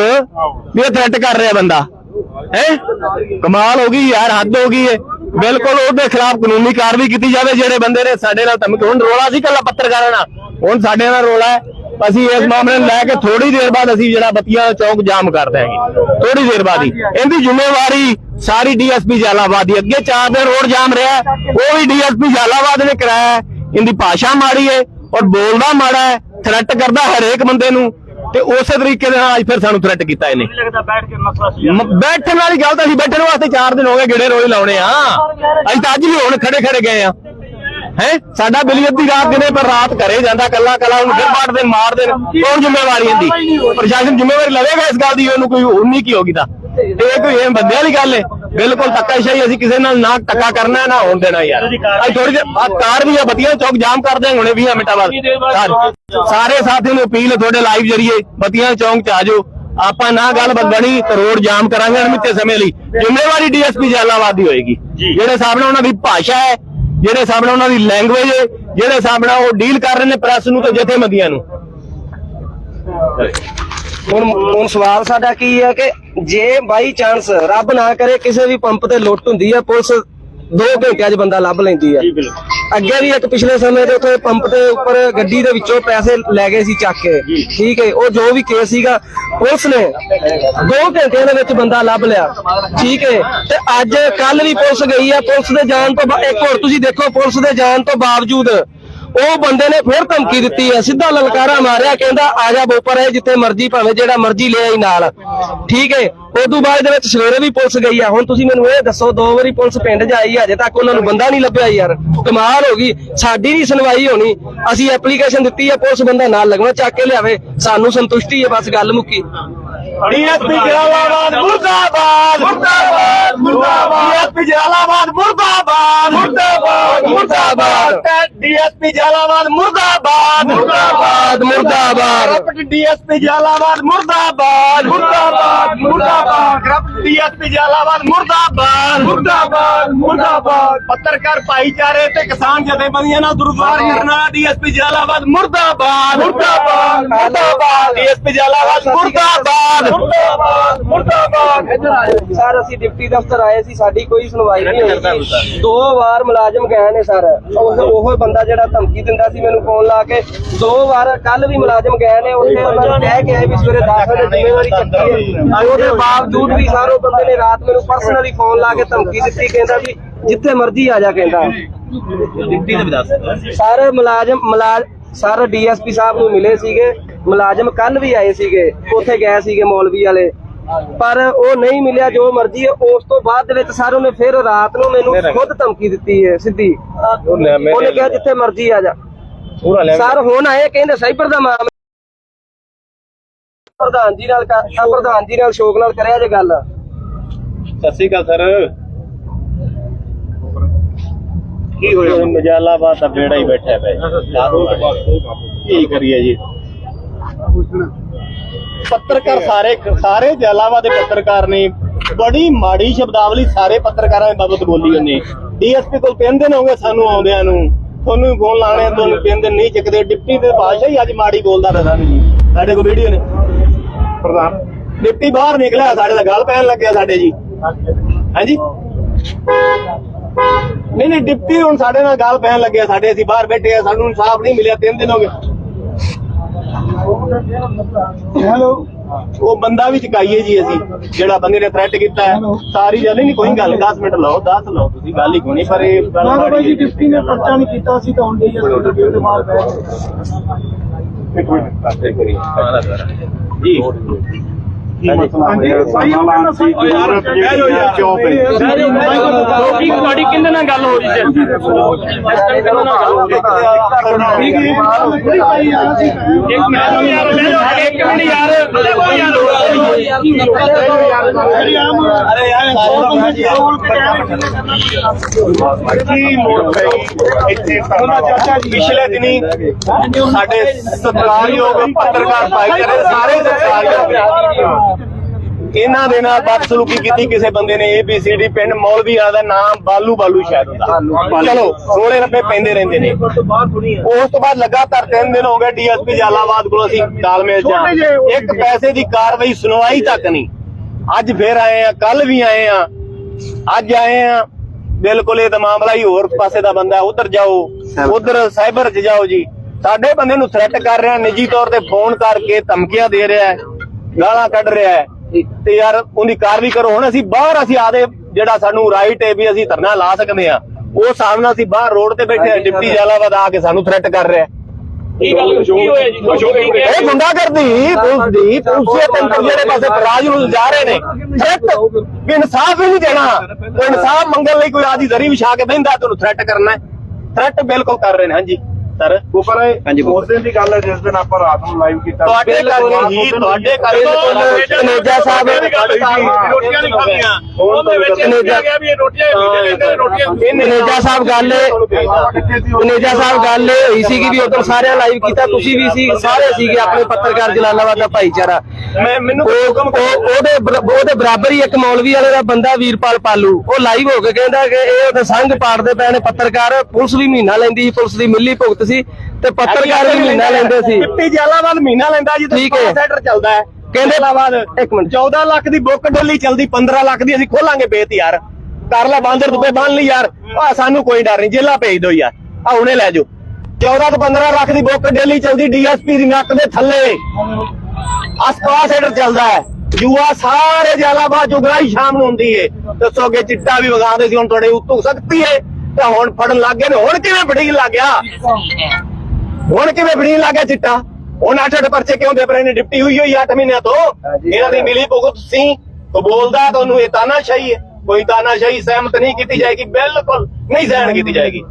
ਵੀ ਇਹ ਥ੍ਰੈਟ ਕਰ ਰਿਹਾ ਬੰਦਾ। ਹੈ? ਕਮਾਲ ਹੋ ਗਈ ਯਾਰ ਹੱਦ ਹੋ ਗਈ ਏ। ਬਿਲਕੁਲ ਉਹਦੇ ਖਿਲਾਫ ਕਾਨੂੰਨੀ ਕਾਰਵਾਈ ਕੀਤੀ ਜਾਵੇ ਜਿਹੜੇ ਬੰਦੇ ਨੇ ਸਾਡੇ ਨਾਲ ਧਮਕੀ ਹੁਣ ਰੋਲਾ ਸੀ ਕੱਲਾ ਪੱਤਰਕਾਰਾਂ ਨਾਲ। ਹੁਣ ਸਾਡੇ ਨਾਲ ਰੋਲਾ ਹੈ। ਅਸੀਂ ਇਸ ਮਾਮਲੇ ਨੂੰ ਲੈ ਕੇ ਥੋੜੀ ਦੇਰ ਬਾਅਦ ਅਸੀਂ ਜਿਹੜਾ ਬੱਤੀਆਂ ਚੌਕ ਜਾਮ ਕਰ ਦਿਆਂਗੇ। ਥੋੜੀ ਦੇਰ ਬਾਅਦ ਹੀ। ਇਹਦੀ ਜ਼ਿੰਮੇਵਾਰੀ ਸਾਰੀ ਡੀਐਸਪੀ ਜਲਾਲਾਬਾਦ ਦੀ ਅੱਗੇ 4 ਦਿਨ ਰੋਡ ਜਾਮ ਰਿਹਾ ਉਹ ਵੀ ਡੀਐਸਪੀ ਜਲਾਲਾਬਾਦ ਨੇ ਕਰਾਇਆ। ਇਹਦੀ ਭਾਸ਼ਾ ਮਾੜੀ ਹੈ ਔਰ ਬੋਲਦਾ ਮਾੜਾ ਹੈ ਥ੍ਰੈਟ ਕਰਦਾ ਹਰੇਕ ਬੰਦੇ ਨੂੰ। ਤੇ ਉਸੇ ਤਰੀਕੇ ਦੇ ਨਾਲ ਅੱਜ ਫਿਰ ਸਾਨੂੰ ਥ੍ਰੈਟ ਕੀਤਾ ਇਹਨੇ। ਬੈਠਣ ਵਾਲੀ ਗੱਲ ਤਾਂ ਅਸੀਂ ਬੈਠਣ ਵਾਸਤੇ 4 ਦਿਨ ਹੋ ਗਏ ਗੇੜੇ ਰੋਜ਼ ਲਾਉਣੇ ਆ। ਅਸੀਂ ਤਾਂ ਅੱਜ ਵੀ ਹੁਣ ਖੜੇ ਖੜੇ ਗਏ ਆ। ਹੈ? ਸਾਡਾ ਬਿਲੀ ਅੱਧੀ ਰਾਤ ਦਿਨੇ ਪਰ ਰਾਤ ਘਰੇ ਜਾਂਦਾ ਕੱਲਾ ਕੱਲਾ ਉਹਨੂੰ ਫਿਰ ਮਾਰ ਦੇਣ ਮਾਰ ਦੇਣ ਕੌਣ ਜ਼ਿੰਮੇਵਾਰੀ ਇਹਦੀ ਪ੍ਰਸ਼ਾਸਨ ਜ਼ਿੰਮੇਵਾਰੀ ਲਵੇਗਾ ਇਸ ਗੱਲ ਦੀ ਉਹਨੂੰ ਕੋਈ ਉਨੀ ਕੀ ਹੋਗੀ ਤਾਂ। ਤੇ ਇਹ ਕੋਈ ਇਹ ਬੰਦੇ ਵਾਲੀ ਗੱਲ ਹੈ ਬਿਲਕੁਲ ਧੱਕਾਸ਼ਾਹੀ ਅਸੀਂ ਕਿਸੇ ਨਾਲ ਨਾ ਟੱਕਾ ਕਰਨਾ ਹੈ, ਨਾ ਹੋਣ ਦੇਣਾ ਯਾਰ। ਅੱਜ ਥੋੜੀ ਜਿਹੀ ਆਹ ਕਾਰ ਦੀਆਂ ਬੱਤੀਆਂ ਚੌਕ ਜਾਮ ਕਰ ਦਿਆਂਗੇ ਹੁਣੇ 20 ਮਿੰਟਾਂ ਬਾਅਦ। ਸਾਰੇ- ਸਾਥੀਆਂ ਨੂੰ ਅਪੀਲ ਹੈ ਤੁਹਾਡੇ ਲਾਈਵ ਜਰੀਏ ਬੱਤੀਆਂ ਚੌਕ ਚ ਆ ਜਾਓ। ਆਪਾਂ ਨਾ ਗੱਲ ਬਣੀ ਤੇ ਰੋਡ ਜਾਮ ਕਰਾਂਗੇ ਅਣਮਿੱਥੇ ਸਮੇਂ ਲਈ। ਜ਼ਿੰਮੇਵਾਰੀ ਡੀਐਸਪੀ ਜਲਾਲਾਬਾਦ ਦੀ ਹੋਏਗੀ। ਜਿਹੜੇ ਸਾਹਮਣੇ ਉਹਨਾਂ ਦੀ ਭਾਸ਼ਾ ਹੈ ਜਿਹੜੇ ਸਾਹਮਣੇ ਉਹਨਾਂ ਦੀ ਲੈਂਗੁਏਜ ਹੈ, ਜਿਹੜੇ ਸਾਹਮਣੇ ਉਹ ਡੀਲ ਕਰ ਰਹੇ ਨੇ ਪ੍ਰੈਸ ਨੂੰ ਤੇ ਜਥੇਬੰਦੀਆਂ ਨੂੰ। ਹੁਣ ਹੁਣ ਸਵਾਲ ਸਾਡਾ ਕੀ ਹੈ ਕਿ ਜੇ ਬਾਈ ਚਾਂਸ ਰੱਬ ਨਾ ਕਰੇ, ਕਿਸੇ ਵੀ ਪੰਪ ਤੇ ਲੁੱਟ ਹੁੰਦੀ ਹੈ, ਪੁਲਿਸ 2 ਘੰਟਿਆਂ 'ਚ ਬੰਦਾ ਲੱਭ ਲੈਂਦੀ ਹੈ ਅੱਗੇ ਵੀ ਇੱਕ ਪਿਛਲੇ ਸਮੇਂ ਦੇ ਉੱਥੇ ਪੰਪ ਦੇ ਉੱਪਰ ਗੱਡੀ ਦੇ ਵਿੱਚੋਂ ਪੈਸੇ ਲੈ ਗਏ ਸੀ ਚੱਕ ਕੇ। ਠੀਕ ਹੈ ਉਹ ਜੋ ਵੀ ਕੇਸ ਸੀਗਾ ਪੁਲਿਸ ਨੇ 2 ਘੰਟਿਆਂ ਦੇ ਵਿੱਚ ਬੰਦਾ ਲੱਭ ਲਿਆ। ਠੀਕ ਹੈ ਤੇ ਅੱਜ ਕੱਲ ਵੀ ਪੁਲਿਸ ਗਈ ਹੈ ਪੁਲਿਸ ਦੇ ਜਾਣ ਤੋਂ ਇੱਕ ਹੋਰ ਤੁਸੀਂ ਦੇਖੋ ਪੁਲਿਸ ਦੇ ਜਾਣ ਤੋਂ ਬਾਵਜੂਦ ਉਹ ਬੰਦੇ ਨੇ ਫਿਰ ਧਮਕੀ ਦਿੱਤੀ ਹੈ, ਸਿੱਧਾ ਲਲਕਾਰਾ ਮਾਰਿਆ, ਕਹਿੰਦਾ ਆ ਜਾ ਬੋਪਰ ਹੈ ਜਿੱਥੇ ਮਰਜ਼ੀ ਭਾਵੇਂ ਜਿਹੜਾ ਮਰਜ਼ੀ ਲੈ ਆਈ ਨਾਲ। ਠੀਕ ਹੈ, ਉਦੋਂ ਬਾਅਦ ਦੇ ਵਿੱਚ ਸਵੇਰੇ ਵੀ ਪੁਲਿਸ ਗਈ ਆ। ਹੁਣ ਤੁਸੀਂ ਮੈਨੂੰ ਇਹ ਦੱਸੋ, ਦੋ ਵਾਰੀ ਪੁਲਿਸ ਪਿੰਡ 'ਚ ਆਈ ਅਜੇ ਤੱਕ ਉਹਨਾਂ ਨੂੰ ਬੰਦਾ ਨਹੀਂ ਲੱਭਿਆ ਯਾਰ। ਕਮਾਲ ਹੋ ਗਈ, ਸਾਡੀ ਨਹੀਂ ਸੁਣਵਾਈ ਹੋਣੀ। ਅਸੀਂ ਐਪਲੀਕੇਸ਼ਨ ਦਿੱਤੀ ਹੈ ਪੁਲਿਸ ਬੰਦਾ ਨਾਲ ਲੱਗਣਾ, ਚੱਕ ਕੇ ਲਿਆਵੇ। ਸਾਨੂੰ ਸੰਤੁਸ਼ਟੀ ਹੈ, ਬਸ ਗੱਲ ਮੁੱਕੀ। ਡੀਐਸਪੀ ਜਲਾਲਾਬਾਦ ਮੁਰਦਾਬਾਦ। ਮੁਰਦਾਬਾਦ ਮੁਰਦਾਬਾਦ। ਡੀਐਸਪੀ ਜਲਾਲਾਬਾਦ ਮੁਰਦਾਬਾਦ। ਮੁਰਦਾਬਾਦ ਮੁਰਦਾਬਾਦ। ਡੀਐਸਪੀ ਜਲਾਲਾਬਾਦ ਮੁਰਦਾਬਾਦ। ਮੁਰਦਾਬਾਦ ਮੁਰਦਾਬਾਦ ਡੀਐਸਪੀ ਜਲਾਲਾਬਾਦ ਮੁਰਦਾਬਾਦ। ਮੁਰਦਾਬਾਦ ਮੁਰਦਾਬਾਦ। ਡੀਐਸਪੀ ਜਲਾਲਾਬਾਦ ਮੁਰਦਾਬਾਦ। ਮੁਰਦਾਬਾਦ ਮੁਰਦਾਬਾਦ। ਪੱਤਰਕਾਰ ਭਾਈਚਾਰੇ ਤੇ ਕਿਸਾਨ ਜਥੇਬੰਦੀਆਂ ਨਾਲ ਦੁਰਵਿਵਹਾਰ ਕਰਨਾ ਡੀਐਸਪੀ ਜਲਾਲਾਬਾਦ ਮੁਰਦਾਬਾਦ। ਮੁਰਦਾਬਾਦ ਮੁਰਦਾਬਾਦ। ਡੀਐਸਪੀ ਜਲਾਲਾਬਾਦ ਮੁਰਦਾਬਾਦ। ਮੁਰਦਾਬਾਦ ਮੁਰਦਾਬਾਦ। ਸਰ ਅਸੀਂ ਡਿਪਟੀ ਦਫ਼ਤਰ ਆਏ ਸੀ ਸਾਡੀ ਕੋਈ ਸੁਣਵਾਈ ਨਹੀਂ ਹੋਈ। ਦੋ ਵਾਰ ਮੁਲਾਜ਼ਮ ਗਏ ਨੇ ਸਰ। ਉਹ ਉਹ ਬੰਦਾ ਜਿਹੜਾ ਧਮਕੀ ਦਿੰਦਾ ਸੀ ਮੈਨੂੰ ਫੋਨ ਲਾ ਕੇ ਦੋ ਵਾਰ ਕੱਲ ਵੀ ਮੁਲਾਜ਼ਮ ਗਏ ਨੇ ਉੱਥੇ ਉਹਨਾਂ ਨੂੰ ਕਹਿ ਕੇ ਆਏ ਵੀ ਸਵੇਰੇ 10 ਵਜੇ ਜ਼ਿੰਮੇਵਾਰੀ ਚੱਕੀ ਹੈ। ਉਹਦੇ ਬਾਵਜੂਦ ਵੀ ਸਰ ਉਹ ਬੰਦੇ ਨੇ ਰਾਤ ਮੈਨੂੰ ਪਰਸਨਲੀ ਫੋਨ ਲਾ ਕੇ ਧਮਕੀ ਦਿੱਤੀ ਕਹਿੰਦਾ ਵੀ ਜਿੱਥੇ ਮਰਜ਼ੀ ਆ ਜਾ ਕਹਿੰਦਾ। ਡਿਪਟੀ ਦੇ ਵਿਦਾਸ ਸਰ ਮੁਲਾਜ਼ਮ ਮੁਲਾਜ਼ ਸਰ ਡੀਐਸਪੀ ਸਾਹਿਬ ਨੂੰ ਮਿਲੇ ਸੀਗੇ ਮੁਲਾਜ਼ਮ ਕੱਲ ਵੀ ਆਏ ਸੀਗੇ ਉੱਥੇ ਗਏ ਸੀਗੇ ਮੌਲਵੀ ਵਾਲੇ। ਪਰ ਉਹ ਨਹੀਂ ਮਿਲਿਆ ਜੋ ਮਰਜ਼ੀ ਹੈ ਉਸ ਤੋਂ ਬਾਅਦ ਦੇ ਵਿੱਚ ਸਰ ਉਹਨੇ ਫਿਰ ਰਾਤ ਨੂੰ ਮੈਨੂੰ ਖੁਦ ਧਮਕੀ ਦਿੱਤੀ ਹੈ ਸਿੱਧੀ। ਉਹਨੇ ਕਿਹਾ ਜਿੱਥੇ ਮਰਜ਼ੀ ਆ ਜਾ। ਪੂਰਾ ਲੈ ਸਰ ਹੁਣ ਆਏ ਕਹਿੰਦੇ ਸਾਈਬਰ ਦਾ ਮਾਮਲਾ ਪ੍ਰਧਾਨ ਜੀ ਨਾਲ ਕਰ- ਪ੍ਰਧਾਨ ਜੀ ਨਾਲ ਸ਼ੋਕ ਨਾਲ ਕਰਿਆ ਜੇ ਗੱਲ। ਸਤਿ ਸ਼੍ਰੀ ਅਕਾਲ ਸਰ। ਕੀ ਹੋਇਆ? ਨਜਾਲਾਬਾਦ ਦਾ ਬੇੜਾ ਹੀ ਬੈਠਾ ਪਿਆ ਕੀ ਕਰੀਏ ਜੀ? ਪੱਤਰਕਾਰ ਸਾਰੇ ਸਾਰੇ ਜਲਾਲਾਬਾਦ ਦੇ ਪੱਤਰਕਾਰ ਨੇ ਬੜੀ ਮਾੜੀ ਸ਼ਬਦਾਵਲੀ ਸਾਰੇ ਪੱਤਰਕਾਰਾਂ ਦੇ ਬਾਬਤ ਬੋਲੀ ਉਹਨੇ। ਡੀਐਸਪੀ ਕੋਲ ਤਿੰਨ ਦਿਨ ਹੋ ਗਏ ਸਾਨੂੰ ਆਉਂਦਿਆਂ ਨੂੰ। ਤੁਹਾਨੂੰ ਫੋਨ ਲਾਣੇ ਤੁਹਾਨੂੰ ਦਿਨ ਨਹੀਂ ਚੱਕਦੇ। ਡਿਪਟੀ ਦੇ ਬਾਦਸ਼ਾਹ ਹੀ ਅੱਜ ਮਾੜੀ ਬੋਲਦਾ ਸਾਨੂੰ ਜੀ। ਸਾਡੇ ਕੋਲ ਵੀਡੀਓ ਨੇ। ਪ੍ਰਧਾਨ। ਡਿਪਟੀ ਬਾਹਰ ਨਿਕਲਿਆ ਸਾਡੇ ਦਾ ਗੱਲ ਪੈਣ ਲੱਗਿਆ ਸਾਡੇ ਜੀ। ਹਾਂਜੀ। ਨਹੀਂ ਨਹੀਂ ਡਿਪਟੀ ਹੁਣ ਸਾਡੇ ਨਾਲ ਗੱਲ ਪੈਣ ਲੱਗਿਆ। ਸਾਡੇ ਅਸੀਂ ਬਾਹਰ ਬੈਠੇ ਆ ਸਾਨੂੰ ਇਨਸਾਫ ਨਹੀਂ ਮਿਲਿਆ ਤਿੰਨ ਦਿਨ ਹੋ ਗਏ। ਹੈਲੋ ਉਹ ਬੰਦਾ ਵੀ ਚੁਕਾਈਏ ਜੀ ਅਸੀਂ ਜਿਹੜਾ ਬੰਦੇ ਨੇ ਥ੍ਰੈਟ ਕੀਤਾ ਹੈ ਸਾਰੀ ਗੱਲ ਨਹੀਂ ਕੋਈ ਗੱਲ 10 ਮਿੰਟ ਲਾਓ 10 ਲਾਓ ਤੁਸੀਂ ਗੱਲ ਹੀ ਨਹੀਂ ਪਰ ਇਹ ਗੱਲ ਨਾ ਬਾਈ ਜੀ। ਡਿਪਟੀ ਨੇ ਪਰਚਾ ਨਹੀਂ ਕੀਤਾ ਸੀ ਤਾਂ ਹੁਣ ਡੀ ਐਸ ਦੇ ਮਾਰ ਪੈ ਇੱਕ ਮਿੰਟ ਕਰੀ ਹਾਂ ਨਾ ਸਰ ਜੀ। ਤੁਹਾਡੀ ਕਿੰਨੇ ਨਾਲ ਗੱਲ ਹੋ ਰਹੀ ਇੱਕ ਮਿੰਟ ਯਾਰ ਇੱਕ ਮਿੰਟ ਯਾਰ। ਪਿਛਲੇ ਦਿਨੀ ਸਾਡੇ ਸਤਿਕਾਰਯੋਗ ਪੱਤਰਕਾਰ ਭਾਈਚਾਰੇ ਸਾਰੇ ਸਤਿਕਾਰਯੋਗ ਇਹਨਾਂ ਦੇ ਨਾਲ ਬਦਸਲੂਕੀ ਕੀਤੀ ਕਿਸੇ ਬੰਦੇ ਨੇ ਏਬੀਸੀਡੀ ਪਿੰਡ ਮੌਲਵੀ ਵਾਲਾ ਦਾ ਨਾਮ ਬਾਲੂ ਬਾਲੂ ਸ਼ਾਇਦ ਹੁੰਦਾ। ਚਲੋ ਰੋਲੇ ਰੱਪੇ ਪੈਂਦੇ ਰਹਿੰਦੇ ਨੇ। ਉਸ ਤੋਂ ਬਾਅਦ ਲਗਾਤਾਰ ਤਿੰਨ ਦਿਨ ਹੋ ਗਏ ਡੀਐਸਪੀ ਜਲਾਲਾਬਾਦ ਕੋਲ ਅਸੀਂ ਤਾਲਮੇਲ ਜਾਂ ਇੱਕ ਪੈਸੇ ਦੀ ਕਾਰਵਾਈ ਸੁਣਵਾਈ ਤੱਕ ਨਹੀਂ। ਅੱਜ ਫੇਰ ਆਏ ਆ ਕੱਲ ਵੀ ਆਏ ਆ। ਅੱਜ ਆਏ ਆ। ਬਿਲਕੁਲ ਇਹ ਤਾਂ ਮਾਮਲਾ ਹੀ ਹੋਰ ਪਾਸੇ ਦਾ ਬੰਦਾ ਉਧਰ ਜਾਓ ਉਧਰ ਸਾਈਬਰ 'ਚ ਜਾਓ ਜੀ। ਸਾਡੇ ਬੰਦੇ ਨੂੰ ਥ੍ਰੈਟ ਕਰ ਰਿਹਾ ਨਿੱਜੀ ਤੌਰ ਤੇ ਫੋਨ ਕਰਕੇ ਧਮਕੀਆਂ ਦੇ ਰਿਹਾ ਹੈ ਗਾਲਾਂ ਕੱਢ ਰਿਹਾ ਹੈ। ਤੇ ਯਾਰ ਉਹਦੀ ਕਾਰਵਾਈ ਕਰੋ ਹੁਣ ਅਸੀਂ ਬਾਹਰ ਅਸੀਂ ਆਦੇ ਜਿਹੜਾ ਸਾਨੂੰ ਰਾਈਟ ਹੈ ਵੀ ਅਸੀਂ ਧਰਨਾ ਲਾ ਸਕਦੇ ਆ। ਉਹ ਨਾਲ ਅਸੀਂ ਬਾਹਰ ਰੋਡ ਤੇ ਬੈਠੇ ਆ ਡਿਪਟੀ ਜਲਾਲਾਬਾਦ ਆ ਕੇ ਸਾਨੂੰ ਥ੍ਰੈਟ ਕਰ ਰਿਹਾ। ਹੈ ਕੀ ਗੱਲ ਕੀ ਹੋਇਆ ਜੀ? ਇਹ ਗੁੰਡਾ ਕਰਦੀ ਪੁਲਿਸ ਦੀ ਪੁਲਿਸ ਤੰਤਰ ਜਿਹੜੇ ਪਾਸੇ ਰਾਜ ਨੂੰ ਜਾ ਰਹੇ ਨੇ। ਥ੍ਰੈਟ ਵੀ ਇਨਸਾਫ ਹੀ ਨਹੀਂ ਦੇਣਾ। ਉਹ ਇਨਸਾਫ ਮੰਗਣ ਲਈ ਕੋਈ ਆਦੀ ਜ਼ਰੀ ਵਿਛਾ ਕੇ ਬਹਿੰਦਾ ਤੁਹਾਨੂੰ ਥ੍ਰੈਟ ਕਰਨਾ ਹੈ। ਥ੍ਰੈਟ ਬਿਲਕੁਲ ਕਰ ਰਹੇ ਨੇ ਹਾਂਜੀ। ਸਰ। ਉੱਪਰ ਇਹ ਉਸ ਦਿਨ ਦੀ ਗੱਲ ਹੈ ਜਿਸ ਦਿਨ ਆਪਾਂ ਰਾਤ ਨੂੰ ਲਾਈਵ ਕੀਤਾ। ਤੁਹਾਡੇ ਕਰਕੇ ਹੀ ਤੁਹਾਡੇ ਕਰਕੇ ਕਨੇਜਾ ਸਾਹਿਬ ਰੋਟੀਆਂ ਨਹੀਂ ਖਾਣੀਆਂ ਉਹਦੇ ਵਿੱਚ ਇਹ ਕਿਹਾ ਗਿਆ ਵੀ ਇਹ ਰੋਟੀਆਂ ਮਹੀਨੇ ਦੇ ਅੰਦਰ ਰੋਟੀਆਂ ਕਨੇਜਾ ਸਾਹਿਬ ਗੱਲ ਕਨੇਜਾ ਸਾਹਿਬ ਗੱਲ ਇਹ ਹੋਈ ਸੀਗੀ ਵੀ ਉਦੋਂ ਸਾਰਿਆਂ ਲਾਈਵ ਕੀਤਾ। ਤੁਸੀਂ ਵੀ ਸੀ ਸਾਰੇ ਸੀਗੇ ਆਪਣੇ ਪੱਤਰਕਾਰ ਜਲਾਲਾਬਾਦ ਦਾ ਭਾਈਚਾਰਾ। ਮੈਂ ਮੈਨੂੰ ਉਹ ਉਹ- ਉਹਦੇ ਬਰ- ਉਹਦੇ ਬਰਾਬਰ ਹੀ ਇੱਕ ਮੌਲਵੀ ਵਾਲੇ ਦਾ ਬੰਦਾ ਵੀਰਪਾਲ ਪਾਲੂ। ਉਹ ਲਾਈਵ ਹੋ ਕੇ ਕਹਿੰਦਾ ਕਿ ਇਹ ਉਹਦੇ ਸੰਗ ਪਾੜਦੇ ਪਏ ਨੇ ਪੱਤਰਕਾਰ। ਪੁਲਿਸ ਵੀ ਮਹੀਨਾ ਲੈਂਦੀ ਸੀ ਪੁਲਿਸ ਦੀ ਮਿਲੀ ਭੁਗਤ ਸੀ ਤੇ ਪੱਤਰਕਾਰ ਵੀ ਮਹੀਨਾ ਲੈਂਦੇ ਸੀ। ਡਿਪਟੀ ਜਲਾਲਾਬਾਦ ਮਹੀਨਾ ਲੈਂਦਾ ਜੀ ਠੀਕ ਹੈ। ਸੈਂਟਰ ਚੱਲਦਾ ਹੈ। ਕਹਿੰਦੇ ਜਲਾਲਾਬਾਦ ਇੱਕ ਮਿੰਟ। 14 ਲੱਖ ਦੀ ਬੁੱਕ ਡੋਲੀ ਚੱਲਦੀ 15 ਲੱਖ ਦੀ ਅਸੀਂ ਖੋਲਾਂਗੇ ਬੇਤ ਯਾਰ। ਕਰ ਲੈ ਬਾਂਦਰ ਰੁਪਏ ਬੰਨ ਲਈ ਯਾਰ। ਆ ਸਾਨੂੰ ਕੋਈ ਡਰ ਨਹੀਂ ਜੇਲਾ ਭੇਜ ਦਿਓ ਯਾਰ। ਆ ਹੁਣੇ ਲੈ ਜਾਓ। 14 ਤੋਂ 15 ਲੱਖ ਦੀ ਬੁੱਕ ਡੇਲੀ ਚੱਲਦੀ ਡੀਐਸਪੀ ਦੀ ਨੱਕ ਦੇ ਥੱਲੇ। ਅਸਪਾ ਸੈਂਟਰ ਚੱਲਦਾ ਹੈ। ਜੂਆ ਸਾਰੇ ਜਲਾਲਾਬਾਦ ਜੁਗਰਾਈ ਸ਼ਾਮ ਨੂੰ ਹੁੰਦੀ ਏ। ਦੱਸੋਗੇ ਚਿੱਟਾ ਵੀ ਵਗਾਉਂਦੇ ਸੀ ਹੁਣ ਤੁਹਾਡੇ ਉੱਤੋਂ ਸਕਤੀ ਏ। ਤੇ ਹੁਣ ਫੜਨ ਲੱਗ ਗਏ ਨੇ। ਹੁਣ ਕਿਵੇਂ ਫੜੀਨ ਲੱਗ ਗਿਆ? ਹੁਣ ਕਿਵੇਂ ਫੜੀਨ ਲੱਗ ਗਿਆ ਚਿੱਟਾ? ਹੁਣ ਅੱਠ ਅੱਠ ਪਰਚੇ ਕਿਉਂ ਦੇ ਰਹੇ ਨੇ? ਡਿਪਟੀ ਹੋਈ ਹੋਈ 8 ਮਹੀਨਿਆਂ ਤੋਂ। ਇਹਨਾਂ ਦੀ ਮਿਲੀ ਭੁਗਤ ਸੀ ਉਹ ਬੋਲਦਾ ਤੁਹਾਨੂੰ ਇਹ ਤਾਨਾਸ਼ਾਹੀ ਹੈ। ਕੋਈ ਤਾਨਾਸ਼ਾਹੀ ਸਹਿਮਤ ਨਹੀਂ ਕੀਤੀ ਜਾਏਗੀ। ਬਿਲਕੁਲ ਨਹੀਂ ਸਹਿਣ ਕੀਤੀ ਜਾਏਗੀ।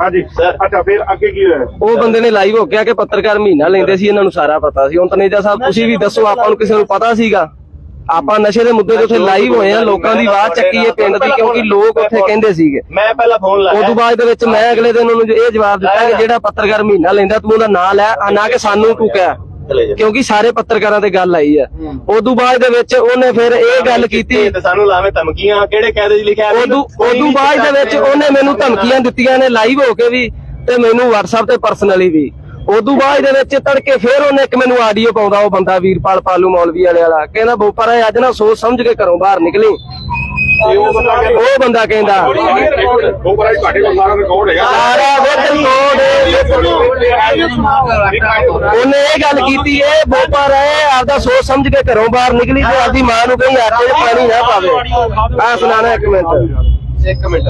ਹਾਂਜੀ। ਸਰ। ਅੱਛਾ ਫਿਰ ਅੱਗੇ ਕੀ ਹੋਇਆ? ਉਹ ਬੰਦੇ ਨੇ ਲਾਈਵ ਹੋ ਗਿਆ ਕਿ ਪੱਤਰਕਾਰ ਮਹੀਨਾ ਲੈਂਦੇ ਸੀ ਇਹਨਾਂ ਨੂੰ ਸਾਰਾ ਪਤਾ ਸੀ। ਹੁਣ ਤਨੇਜਾ ਸਾਹਿਬ ਤੁਸੀਂ ਵੀ ਦੱਸੋ ਆਪਾਂ ਨੂੰ ਕਿਸੇ ਨੂੰ ਪਤਾ ਸੀਗਾ। ਆਪਾਂ ਨਸ਼ੇ ਦੇ ਮੁੱਦੇ ਤੇ ਉੱਥੇ ਲਾਈਵ ਹੋਏ ਆ ਲੋਕਾਂ ਦੀ ਆਵਾਜ਼ ਚੱਕੀ ਹੈ ਪਿੰਡ ਦੀ ਕਿਉਂਕਿ ਲੋਕ ਉੱਥੇ ਕਹਿੰਦੇ ਸੀਗੇ। ਮੈਂ ਪਹਿਲਾਂ ਫੋਨ ਲਾਇਆ। ਉਦੋਂ ਬਾਅਦ ਦੇ ਵਿੱਚ ਮੈਂ ਅਗਲੇ ਦਿਨ ਉਹਨੂੰ ਇਹ ਜਵਾਬ ਦਿੱਤਾ ਕਿ ਜਿਹੜਾ ਪੱਤਰਕਾਰ ਮਹੀਨਾ ਲੈਂਦਾ ਤੂੰ ਉਹਦਾ ਨਾਂ ਲੈ ਆ ਨਾ ਕਿ ਸਾਨੂੰ ਤੂੰ ਕਹਿ ਕਿਉਂਕਿ ਸਾਰੇ ਪੱਤਰਕਾਰਾਂ ਤੇ ਗੱਲ ਆਈ ਆ ਉਦੋਂ ਬਾਅਦ ਦੇ ਵਿੱਚ ਉਹਨੇ ਫਿਰ ਇਹ ਗੱਲ ਕੀਤੀ। ਤੇ ਸਾਨੂੰ ਲਾਵੇਂ ਧਮਕੀਆਂ ਕਿਹੜੇ ਕਾਇਦੇ 'ਚ ਲਿਖਿਆ ਉਦੋਂ ਉਦੋਂ ਬਾਅਦ ਦੇ ਵਿੱਚ ਉਹਨੇ ਮੈਨੂੰ ਧਮਕੀਆਂ ਦਿੱਤੀਆਂ ਨੇ ਲਾਈਵ ਹੋ ਕੇ ਵੀ ਤੇ ਮੈਨੂੰ WhatsApp ਤੇ ਪਰਸਨਲੀ ਵੀ। ਉਦੋਂ ਬਾਅਦ ਦੇ ਵਿੱਚ ਤੜਕੇ ਫਿਰ ਉਹਨੇ ਇੱਕ ਮੈਨੂੰ ਆਡੀਓ ਪਾਉਂਦਾ ਉਹ ਬੰਦਾ ਵੀਰਪਾਲ ਪਾਲੂ ਮੌਲਵੀ ਵਾਲੇ ਵਾਲਾ। ਕਹਿੰਦਾ ਬੋਪਰ ਅੱਜ ਨਾ ਸੋਚ ਸਮਝ ਕੇ ਘਰੋਂ ਬਾਹਰ ਨਿਕਲੀ। ਉਹ ਬੰਦਾ ਕਹਿੰਦਾ ਉਹ ਬੰਦਾ ਕਹਿੰਦਾ ਉਹ ਪਰ ਤੁਹਾਡੇ ਕੋਲ ਸਾਰਾ ਰਿਕਾਰਡ ਹੈਗਾ। ਸਾਰਾ ਵਿੱਚ ਕੋਡ ਉਹਨੇ ਇਹ ਗੱਲ ਕੀਤੀ ਏ ਬੋਪਰ ਆਪਦਾ ਸੋਚ ਸਮਝ ਕੇ ਘਰੋਂ ਬਾਹਰ ਨਿਕਲੀ ਤੇ ਆਪਦੀ ਮਾਂ ਨੂੰ ਕਹੀਂ ਆਟੇ 'ਚ ਪਾਣੀ ਨਾ ਪਾਵੇ। ਆ ਸੁਣਾਣਾ ਇੱਕ ਮਿੰਟ। ਇੱਕ ਮਿੰਟ।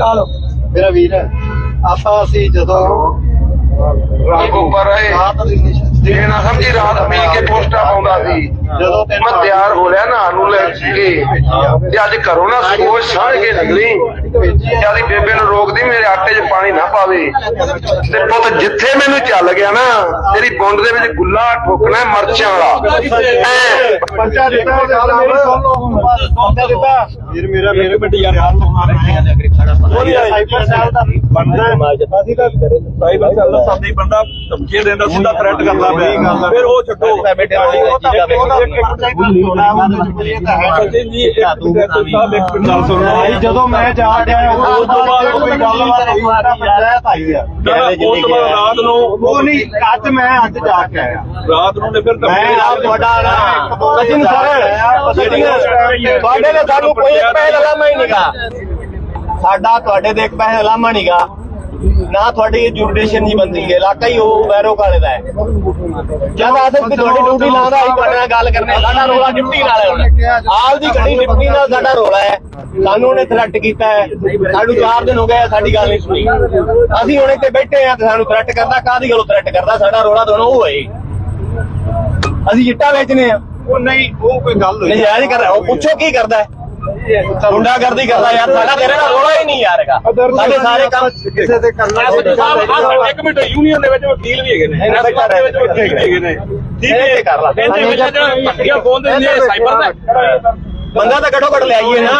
ਮੇਰਾ ਵੀਰ ਆਪਾਂ ਅਸੀਂ ਜਦੋਂ ਰਾਤ ਉੱਪਰ ਰਹੇ। ਇਹ ਨਾ ਸਮਝੀ ਰਾਤ ਪੀ ਕੇ ਪੋਸਟਾਂ ਪਾਉਂਦਾ ਸੀ। ਜਦੋਂ ਮੈਂ ਤਿਆਰ ਹੋ ਲਿਆ ਨਾ ਨੂੰ ਲੈ ਕੇ। ਤੇ ਅੱਜ ਘਰੋਂ ਨਾ ਸੋਚ ਸਮਝ ਕੇ ਨਿਕਲੀ। ਜਿਆਦੀ ਬੇਬੇ ਨੂੰ ਰੋਕਦੀ ਮੇਰੇ ਆਟੇ 'ਚ ਪਾਣੀ ਨਾ ਪਾਵੇ। ਤੇ ਪੁੱਤ ਜਿੱਥੇ ਮੈਨੂੰ ਚੱਲ ਗਿਆ ਨਾ ਤੇਰੀ ਬੁੰਡ ਦੇ ਵਿੱਚ ਗੁੱਲਾ ਠੋਕਣਾ ਮਰਚਾਂ ਵਾਲਾ। ਐਂ ਪਰਚਾ ਦਿੱਤਾ ਉਹਦੇ ਨਾਲ ਮੇਰੀ ਸੁਣ ਲਓ ਦਿੱਤਾ। ਵੀਰ ਮੇਰਾ ਮੇਰੇ ਵੱਡੀ ਯਾਰ ਹਾਲ ਤੋਂ ਮਾਰੇ ਉਹਦੀ ਸਾਈਬਰ ਸੈੱਲ ਦਾ ਬਣਦਾ ਹੈ। ਅਸੀਂ ਤਾਂ ਸਾਈਬਰ ਸੈੱਲ ਦਾ ਸਾਡੀ ਬੰਦਾ ਧਮਕੀਆਂ ਦੇਂਦਾ ਸਿੱਧਾ ਥ੍ਰੈਟ ਕਰਦਾ। ਫਿਰ ਉਹ ਛੱਡੋ। ਬੈਠੇ ਰਹੋ ਸਚਿਨ ਜੀ ਇੱਕ ਸਾਹਿਬ ਇੱਕ ਮਿੰਟ ਗੱਲ ਸੁਣੋ ਜਦੋਂ ਮੈਂ ਜਾ ਰਿਹਾ ਉਸ ਤੋਂ ਬਾਅਦ ਕੋਈ ਗੱਲਬਾਤ ਹੋਈ ਤਾਂ ਪੰਚਾਇਤ ਆਈ ਆ ਉਸ ਤੋਂ ਬਾਅਦ ਰਾਤ ਨੂੰ ਉਹ ਨਹੀਂ ਅੱਜ ਮੈਂ ਅੱਜ ਜਾ ਕੇ ਆਇਆ। ਰਾਤ ਨੂੰ ਨੇ ਫਿਰ ਮੈਂ ਆਪ ਤੁਹਾਡਾ ਨਾ ਸਚਿਨ ਸਰ। ਸਚਿਨ ਤੁਹਾਡੇ ਦੇ ਸਾਨੂੰ ਕੋਈ ਇੱਕ ਪਹਿਲ ਲਾਮਾ ਹੀ ਨਹੀਂਗਾ ਸਾਡਾ ਤੁਹਾਡੇ ਦੇ ਇੱਕ ਪਹਿਲ ਲਾਮਾ ਨਹੀਂਗਾ ਨਾ ਤੁਹਾਡੀ ਜੁਰਡੀਸ਼ਨ ਨਹੀਂ ਬੰਦੀ ਹੈ ਇਲਾਕਾ ਹੀ ਉਹ ਵੈਰੋ ਕਾਲੇ ਦਾ ਹੈ। ਜਦ ਆਦਤ ਵੀ ਤੁਹਾਡੀ ਡਿਊਟੀ ਲਾਉਂਦਾ ਅਸੀਂ ਤੁਹਾਡੇ ਨਾਲ ਗੱਲ ਕਰਨੇ ਸਾਡਾ ਰੋਲਾ ਡਿਪਟੀ ਨਾਲ ਹੈ ਹੁਣ। ਆਪ ਦੀ ਗੱਡੀ ਡਿਪਟੀ ਨਾਲ ਸਾਡਾ ਰੋਲਾ ਹੈ। ਸਾਨੂੰ ਉਹਨੇ ਥ੍ਰੈਟ ਕੀਤਾ ਹੈ। ਸਾਨੂੰ 4 ਦਿਨ ਹੋ ਗਏ ਸਾਡੀ ਗੱਲ ਨਹੀਂ ਸੁਣੀ। ਅਸੀਂ ਹੁਣ ਇੱਥੇ ਬੈਠੇ ਆ ਤੇ ਸਾਨੂੰ ਥ੍ਰੈਟ ਕਰਦਾ ਕਾਹਦੀ ਗੱਲੋਂ ਥ੍ਰੈਟ ਕਰਦਾ? ਸਾਡਾ ਰੋਲਾ ਦੋਨੋਂ ਉਹ ਹੈ ਅਸੀਂ ਚਿੱਟਾ ਵੇਚਨੇ ਆ। ਉਹ ਨਹੀਂ ਉਹ ਕੋਈ ਗੱਲ ਹੋਈ ਨਜਾਇਜ਼ ਕਰ ਰਿਹਾ ਉਹ ਪੁੱਛੋ ਕੀ ਕਰਦਾ ਹੈ। ਗੁੰਡਾਗਰਦੀ ਕਰਦਾ ਯਾਰ ਸਾਡਾ ਤੇਰੇ ਨਾਲ ਰੋਲਾ ਹੀ ਨਹੀਂ ਯਾਰ ਹੈਗਾ ਸਾਡੇ ਸਾਰੇ ਕੰਮ ਕਿਸੇ ਤੇ ਕਰਨਾ ਇੱਕ ਮਿੰਟ ਯੂਨੀਅਨ ਦੇ ਵਿੱਚ ਵਕੀਲ ਵੀ ਹੈਗੇ ਨੇ। ਐਸਪੀ ਦੇ ਵਿੱਚ ਵਕੀਲ ਵੀ ਹੈਗੇ ਨੇ। ਠੀਕ ਹੈ। ਕਰ ਲਾ ਇਹਦੇ ਵਿੱਚ ਜਿਹੜਾ ਫੋਨ ਦੇ ਸਾਈਬਰ ਦਾ ਬੰਦਾ ਤਾਂ ਘੱਟੋ ਘੱਟ ਲੈ ਆਈਏ ਨਾ।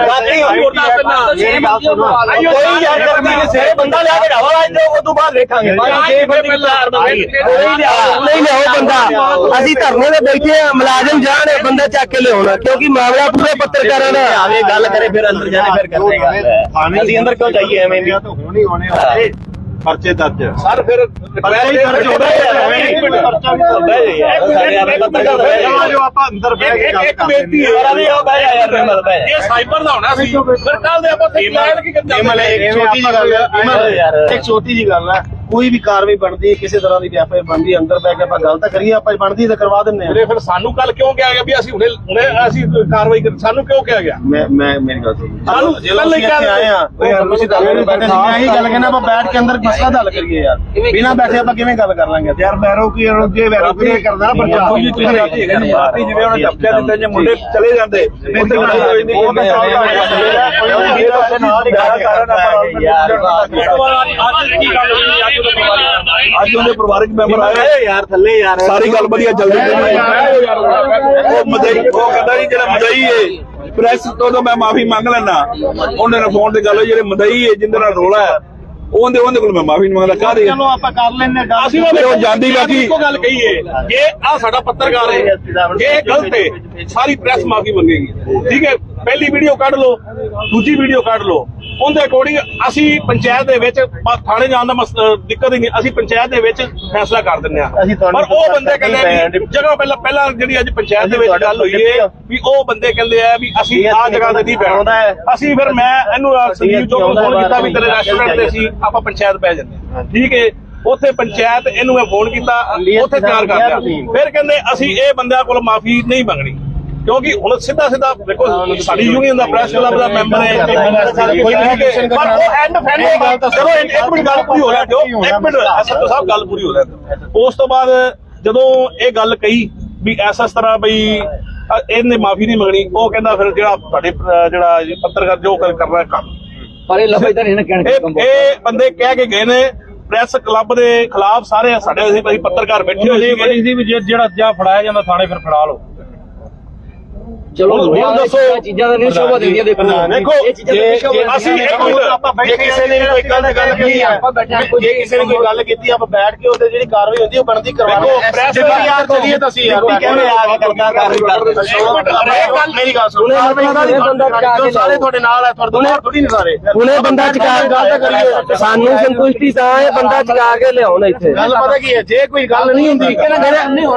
ਬਾਕੀ ਦਾ ਗੱਲ ਸੁਣੋ। ਕੋਈ ਯਾਰ ਕਰਦੀ ਨਹੀਂ ਸੇ ਬੰਦਾ ਲਿਆ ਕੇ ਢਾਵਾ ਲਾਜ ਦਿਓ ਉਸ ਤੋਂ ਬਾਅਦ ਵੇਖਾਂਗੇ। ਜੇ ਪਹਿਲਾਂ ਕੋਈ ਲਿਆ ਨਹੀਂ ਲਿਆਓ ਬੰਦਾ। ਅਸੀਂ ਧਰਨੇ ਤੇ ਬੈਠੇ ਆ ਮੁਲਾਜ਼ਮ ਜਾਣ ਬੰਦਾ ਚੱਕ ਕੇ ਲਿਆਉਣਾ ਕਿਉਂਕਿ ਮਾਮਲਾ ਪੂਰੇ ਪੱਤਰਕਾਰਾਂ ਦਾ। ਆਵੇ ਗੱਲ ਕਰੇ ਫਿਰ ਅੰਦਰ ਜਾਣੇ ਫਿਰ ਕਰਦੇ ਗੱਲ ਅਸੀਂ ਅੰਦਰ ਕਿਉਂ ਜਾਈਏ ਐਵੇਂ ਵੀ? ਤਾਂ ਹੋਣੀ ਹੋਣੇ ਪਰਚੇ ਦਰਜ ਸਰ ਫਿਰ ਪਰਚਾ ਹੀ ਦਰਜ ਹੋ ਇੱਕ ਮਿੰਟ। ਪਰਚਾ ਵੀ ਹੁੰਦਾ ਹੀ ਹੈ। ਸਾਡੇ ਆਵੇ ਪੱਤਰਕਾਰ ਦਾ ਆ ਜੋ ਆਪਾਂ ਅੰਦਰ ਬਹਿ ਕੇ ਗੱਲ ਕਰਦੇ ਹੈ ਯਾਰ ਵੀ ਉਹ ਬਹਿ ਯਾਰ ਰਹਿਮਤ ਬਹਿ ਇਹ ਸਾਈਬਰ ਦਾ ਹੋਣਾ ਸੀ। ਫਿਰ ਕੱਲ ਦੇ ਆਪਾਂ ਤੇ ਪਲਾਨ ਕੀ ਕਰਦੇ ਇੱਕ ਛੋਟੀ ਜੀ ਗੱਲ ਹੈ ਇੱਕ ਛੋਟੀ ਜੀ ਗੱਲ ਹੈ। ਕੋਈ ਵੀ ਕਾਰਵਾਈ ਬਣਦੀ ਹੈ ਕਿਸੇ ਤਰ੍ਹਾਂ ਦੀ ਵੀ ਐਫਆਈਆਰ ਬਣਦੀ ਹੈ ਅੰਦਰ ਬੈ ਕੇ ਆਪਾਂ ਗੱਲ ਤਾਂ ਕਰੀਏ ਆਪਾਂ ਬਣਦੀ ਤਾਂ ਕਰਵਾ ਦਿੰਨੇ ਆ ਵੀਰੇ ਫਿਰ ਸਾਨੂੰ ਕੱਲ ਕਿਉਂ ਕਿਹਾ ਗਿਆ ਵੀ ਅਸੀਂ ਹੁਣੇ ਹੁਣੇ ਅਸੀਂ ਕਾਰਵਾਈ ਕਰ ਸਾਨੂੰ ਕਿਉਂ ਕਿਹਾ ਗਿਆ? ਮੈਂ ਮੈਂ ਮੇਰੀ ਗੱਲ ਸੁਣੋ। ਸਾਨੂੰ ਪਹਿਲਾਂ ਹੀ ਕਹਿ ਆਏ ਆ ਤੁਸੀਂ ਗੱਲ ਨਹੀਂ ਬੈਠੇ ਸੀ ਮੈਂ ਇਹੀ ਗੱਲ ਕਹਿੰਦਾ ਆਪਾਂ ਬੈਠ ਕੇ ਅੰਦਰ ਮਸਲਾ ਹੱਲ ਕਰੀਏ ਯਾਰ? ਬਿਨਾਂ ਬੈਠੇ ਆਪਾਂ ਕਿਵੇਂ ਗੱਲ ਕਰ ਲਾਂਗੇ? ਯਾਰ ਵੈਰੋ ਕੀ ਜੇ ਵੈਰੋ ਕੀ ਕਰਦਾ ਨਾ ਪ੍ਰਚਾਰ। ਜਿਵੇਂ ਉਹਨੇ ਡੱਬੇ ਦਿੱਤੇ ਜੇ ਮੁੰਡੇ ਚਲੇ ਜਾਂਦੇ ਉੱਥੇ ਲੜਾਈ ਹੋਈ ਨਹੀਂ ਉਹ ਤਾਂ ਚੱਲਦਾ ਨਾਲ ਹੀ ਗੱਲ ਅੱਜ ਉਹਦੇ ਪਰਿਵਾਰਕ ਮੈਂਬਰ ਆਏ। ਯਾਰ ਥੱਲੇ ਯਾਰ ਸਾਰੀ ਗੱਲ ਵਧੀਆ ਚੱਲਦੀ ਪਈ। ਉਹ ਮਦਈ ਉਹ ਕਹਿੰਦਾ ਜੀ ਜਿਹੜਾ ਮਦਈ ਏ ਪ੍ਰੈਸ ਤੋਂ ਤਾਂ ਮੈਂ ਮਾਫੀ ਮੰਗ ਲੈਣਾ ਉਹਨੇ ਨਾਲ ਫੋਨ ਤੇ ਗੱਲ ਹੋਈ ਜਿਹੜੇ ਮਦਈ ਏ ਜਿੰਦੇ ਨਾਲ ਰੋਲਾ ਹੈ ਉਹਦੇ ਉਹਦੇ ਕੋਲ ਮੈਂ ਮਾਫੀ ਨਹੀਂ ਮੰਗਦਾ ਕਾਹਦੇ? ਚਲੋ ਆਪਾਂ ਕਰ ਲੈਨੇ ਗੱਲ ਅਸੀਂ ਉਹ ਜਾਂਦੀ ਬਾਕੀ- ਇੱਕੋ ਗੱਲ ਕਹੀਏ ਕਿ ਆ ਸਾਡਾ ਪੱਤਰਕਾਰ ਹੈ ਜੇ ਇਹ ਗਲਤ ਹੈ ਸਾਰੀ ਪ੍ਰੈਸ ਮਾਫੀ ਮੰਗੇਗੀ। ਠੀਕ ਹੈ? ਪਹਿਲੀ ਵੀਡੀਓ ਕੱਢ ਲਓ ਦੂਜੀ ਵੀਡੀਓ ਕੱਢ ਲਓ। ਉਹਦੇ ਅਕੋਰਡਿੰਗ ਅਸੀਂ ਪੰਚਾਇਤ ਦੇ ਵਿੱਚ ਥਾਣੇ ਜਾਣ ਦਾ ਦਿੱਕਤ ਹੀ ਨਹੀਂ ਅਸੀਂ ਪੰਚਾਇਤ ਦੇ ਵਿੱਚ ਫੈਸਲਾ ਕਰ ਦਿੰਦੇ ਆ ਪਰ ਉਹ ਬੰਦੇ ਕਹਿੰਦੇ ਜਗ੍ਹਾ ਪਹਿਲਾਂ ਪਹਿਲਾਂ ਜਿਹੜੀ ਅੱਜ ਪੰਚਾਇਤ ਦੇ ਵਿੱਚ ਗੱਲ ਹੋਈ ਹੈ ਵੀ ਉਹ ਬੰਦੇ ਕਹਿੰਦੇ ਆ ਵੀ ਅਸੀਂ ਆ ਜਗ੍ਹਾ ਤੇ ਨਹੀਂ। ਪੈਣਾ ਅਸੀਂ ਫਿਰ ਮੈਂ ਇਹਨੂੰ ਸੰਜੀਵ ਚੌਕ ਨੂੰ ਫੋਨ ਕੀਤਾ ਵੀ ਤੇਰੇ ਰੈਸਟੋਰੈਂਟ ਤੇ ਸੀ ਆਪਾਂ ਪੰਚਾਇਤ ਪੈ ਜਾਂਦੇ। ਠੀਕ ਹੈ ਉੱਥੇ ਪੰਚਾਇਤ ਇਹਨੂੰ ਮੈਂ ਫੋਨ ਕੀਤਾ ਉੱਥੇ ਤਿਆਰ ਕਰ ਲਿਆ। ਫਿਰ ਕਹਿੰਦੇ ਅਸੀਂ ਇਹ ਬੰਦਿਆਂ ਕੋਲ ਮਾਫੀ ਨਹੀਂ ਮੰਗਣੀ। ਕਿਉਂਕਿ ਹੁਣ ਸਿੱਧਾ ਸਿੱਧਾ ਦੇਖੋ ਸਾਡੀ ਯੂਨੀਅਨ ਦਾ ਪ੍ਰੈਸ ਕਲੱਬ ਦਾ ਮੈਂਬਰ ਹੈ ਕੋਈ ਨਹੀਂ ਪਰ ਉਹ ਐਂਡ ਫੈਂਡ ਚਲੋ ਇੱਕ ਇੱਕ ਮਿੰਟ ਗੱਲ ਪੂਰੀ ਹੋ ਰਿਹਾ ਦਿਓ ਇੱਕ ਮਿੰਟ ਐਸਐਚਓ ਸਾਹਿਬ ਗੱਲ ਪੂਰੀ ਹੋ ਰਿਹਾ। ਉਸ ਤੋਂ ਬਾਅਦ ਜਦੋਂ ਇਹ ਗੱਲ ਕਹੀ ਵੀ ਐਸਾ ਤਰ੍ਹਾਂ ਬਈ ਇਹਨੇ ਮਾਫੀ ਨਹੀਂ ਮੰਗਣੀ ਉਹ ਕਹਿੰਦਾ ਫਿਰ ਜਿਹੜਾ ਤੁਹਾਡੇ ਜਿਹੜਾ ਪੱਤਰਕਾਰ ਜੋ ਕਰ ਕਰਨਾ ਕੰਮ ਪਰ ਇਹ ਲਫਜ਼ ਤਾਂ ਨਹੀਂ ਨਾ ਇਹ ਇਹ ਬੰਦੇ ਕਹਿ ਕੇ ਗਏ ਨੇ ਪ੍ਰੈਸ ਕਲੱਬ ਦੇ ਖਿਲਾਫ ਸਾਰੇ ਸਾਡੇ ਅਸੀਂ ਪੱਤਰਕਾਰ ਬੈਠੇ ਹੋਏ ਸੀ ਵੀ ਜਿਹੜਾ ਜਾਂ ਫੜਾਇਆ ਜਾਂਦਾ ਥਾਣੇ ਫਿਰ ਫੜਾ ਲਓ। ਚਲੋ ਹੁਣ ਦੱਸੋ। ਚੀਜ਼ਾਂ ਦਾ ਨਹੀਂ ਸ਼ੋਭਾ ਦਿੰਦੀਆਂ ਦੇਖੋ। ਦੇਖੋ ਜੇ ਅਸੀਂ ਇੱਕ ਮਿੰਟ ਜੇ ਕਿਸੇ ਨੇ ਵੀ ਕੋਈ ਗੱਲ ਗੱਲ ਕੀਤੀ ਆ ਜੇ ਕਿਸੇ ਨੇ ਕੋਈ ਗੱਲ ਕੀਤੀ ਆਪਾਂ ਬੈਠ ਕੇ ਉਹਦੇ ਜਿਹੜੀ ਕਾਰਵਾਈ ਹੁੰਦੀ ਉਹ ਬਣਦੀ ਕਰਵਾ ਦੇਖੋ, ਪ੍ਰੈਸ ਜਿੱਦਾਂ ਯਾਰ ਚੱਲੀਏ ਤਾਂ ਅਸੀਂ ਯਾਰ ਕਹਿੰਦੇ ਆ ਕੇ ਕਰਦਾ ਕਾਰਵਾਈ ਕਰ ਮੇਰੀ ਗੱਲ ਸੁਣੋ। ਸਾਰੇ ਤੁਹਾਡੇ ਨਾਲ ਹੈ ਤੁਹਾਡੇ ਨਾਲ ਥੋੜੀ ਨਹੀਂ ਸਾਰੇ। ਹੁਣੇ ਬੰਦਾ ਚਕਾ ਗੱਲ ਤਾਂ ਕਰੀਏ ਸਾਨੂੰ ਸੰਤੁਸ਼ਟੀ ਤਾਂ ਇਹ ਬੰਦਾ ਚਕਾ ਕੇ ਲਿਆਉਣ ਇੱਥੇ। ਗੱਲ ਪਤਾ ਕੀ ਹੈ ਜੇ ਕੋਈ ਗੱਲ ਨਹੀਂ ਹੁੰਦੀ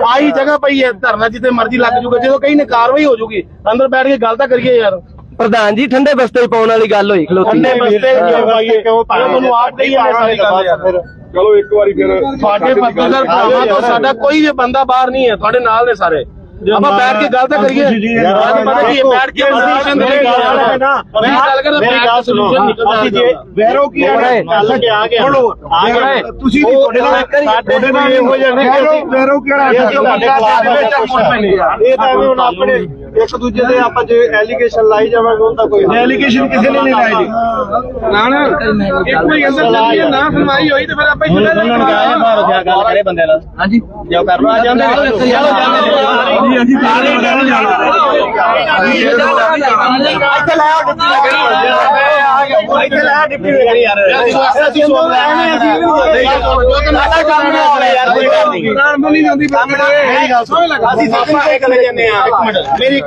ਆਹੀ ਜਗ੍ਹਾ ਪਈ ਹੈ ਧਰਨਾ ਜਿੱਥੇ ਮਰਜ਼ੀ ਲੱਗ ਜੂਗਾ ਜਦੋਂ ਕਈ ਨੇ ਕਾਰਵਾਈ ਹੋ ਜੂਗੀ ਅੰਦਰ ਬੈਠ ਕੇ ਗੱਲ ਤਾਂ ਕਰੀਏ ਯਾਰ। ਪ੍ਰਧਾਨ ਜੀ ਠੰਡੇ ਬਸਤੇ ਹੀ ਪਾਉਣ ਵਾਲੀ ਗੱਲ ਹੋਈ ਖਲੋਤੀ। ਅੰਨੇ ਬਸਤੇ ਕਿਉਂ ਪਾਈਏ ਕਿਉਂ ਤੁਹਾਨੂੰ ਆਪ ਕਹੀ ਜਾਂਦੇ ਸਾਰੀ ਗੱਲ ਯਾਰ। ਚਲੋ ਇੱਕ ਵਾਰੀ ਫਿਰ ਸਾਡੇ ਪੱਤਰਕਾਰ ਭਰਾਵਾਂ ਤੋਂ ਸਾਡਾ ਕੋਈ ਵੀ ਬੰਦਾ ਬਾਹਰ ਨਹੀਂ ਹੈ ਤੁਹਾਡੇ ਨਾਲ ਨੇ ਸਾਰੇ। ਆਪਾਂ ਬੈਠ ਕੇ ਗੱਲ ਤਾਂ ਕਰੀਏ। ਅੱਜ ਪਤਾ ਕੀ ਹੈ ਬੈਠ ਕੇ ਸੋਲੂਸ਼ਨ ਦੇ ਮੈਂ ਗੱਲ ਕਰਦਾ ਮੇਰੀ ਗੱਲ ਸੋਲੂਸ਼ਨ ਨਿਕਲਦਾ ਜੇ ਵੈਰੋ ਕੀ ਹੈ ਗੱਲ ਕੇ ਆ ਗਿਆ ਆ ਗਿਆ ਤੁਸੀਂ ਵੀ ਤੁਹਾਡੇ ਨਾਲ ਸਾਡੇ ਨਾਲ ਇਹ ਹੋ ਅਸੀਂ ਵੈਰੋ ਕਿਹੜਾ ਤੁਹਾਡੇ ਇਹ ਤਾਂ ਐਵੇਂ ਹੁਣ ਆਪਣੇ ਇੱਕ ਦੂਜੇ ਦੇ ਆਪਾਂ ਜੇ ਐਲੀਗੇਸ਼ਨ ਲਾਈ ਜਾਵਾਂਗੇ ਉਹਦਾ ਕੋਈ ਐਲੀਗੇਸ਼ਨ ਕਿਸੇ ਨੇ ਨਹੀਂ ਲਾਈ ਜੀ ਨਾ ਨਾ ਇੱਕ ਕੋਈ ਅੰਦਰ ਚੱਲੀ ਹੈ, ਨਾ ਸੁਣਵਾਈ ਹੋਈ ਤੇ ਫਿਰ ਆਪਾਂ ਹੀ ਚਲੇ ਜਾਈਏ ਬਾਹਰ ਹੋ ਗੱਲ ਕਰੇ ਬੰਦੇ ਨਾਲ ਹਾਂਜੀ ਜੋ ਕਰ ਲੋ ਆ ਜਾਂਦੇ ਚਲੋ ਜਾਂਦੇ ਜੀ ਹਾਂਜੀ ਸਾਰੇ ਬੰਦਿਆਂ ਨੂੰ ਜਾਣਾ ਇੱਥੇ ਲੈ ਆਓ ਡਿਪਟੀ ਲੱਗਣੀ ਇੱਥੇ ਲੈ ਆ ਡਿਪਟੀ ਲੱਗਣੀ ਯਾਰ ਅਸੀਂ ਸੁਣ ਲੈਣੇ ਅਸੀਂ ਜੋ ਕਿ ਨਾਟਾ ਕੰਮ ਨਾ ਹੋਵੇ ਯਾਰ ਕੋਈ ਗੱਲ ਨਹੀਂ ਬੋਲੀ ਜਾਂਦੀ ਮੇਰੀ ਗੱਲ ਸੁਣ ਅਸੀਂ ਸਾਹਮਣੇ ਇੱਕ ਲੈ ਜੰਨੇ ਆ ਇੱਕ ਮਿੰਟ ਮੇਰੀ ਇੱਕ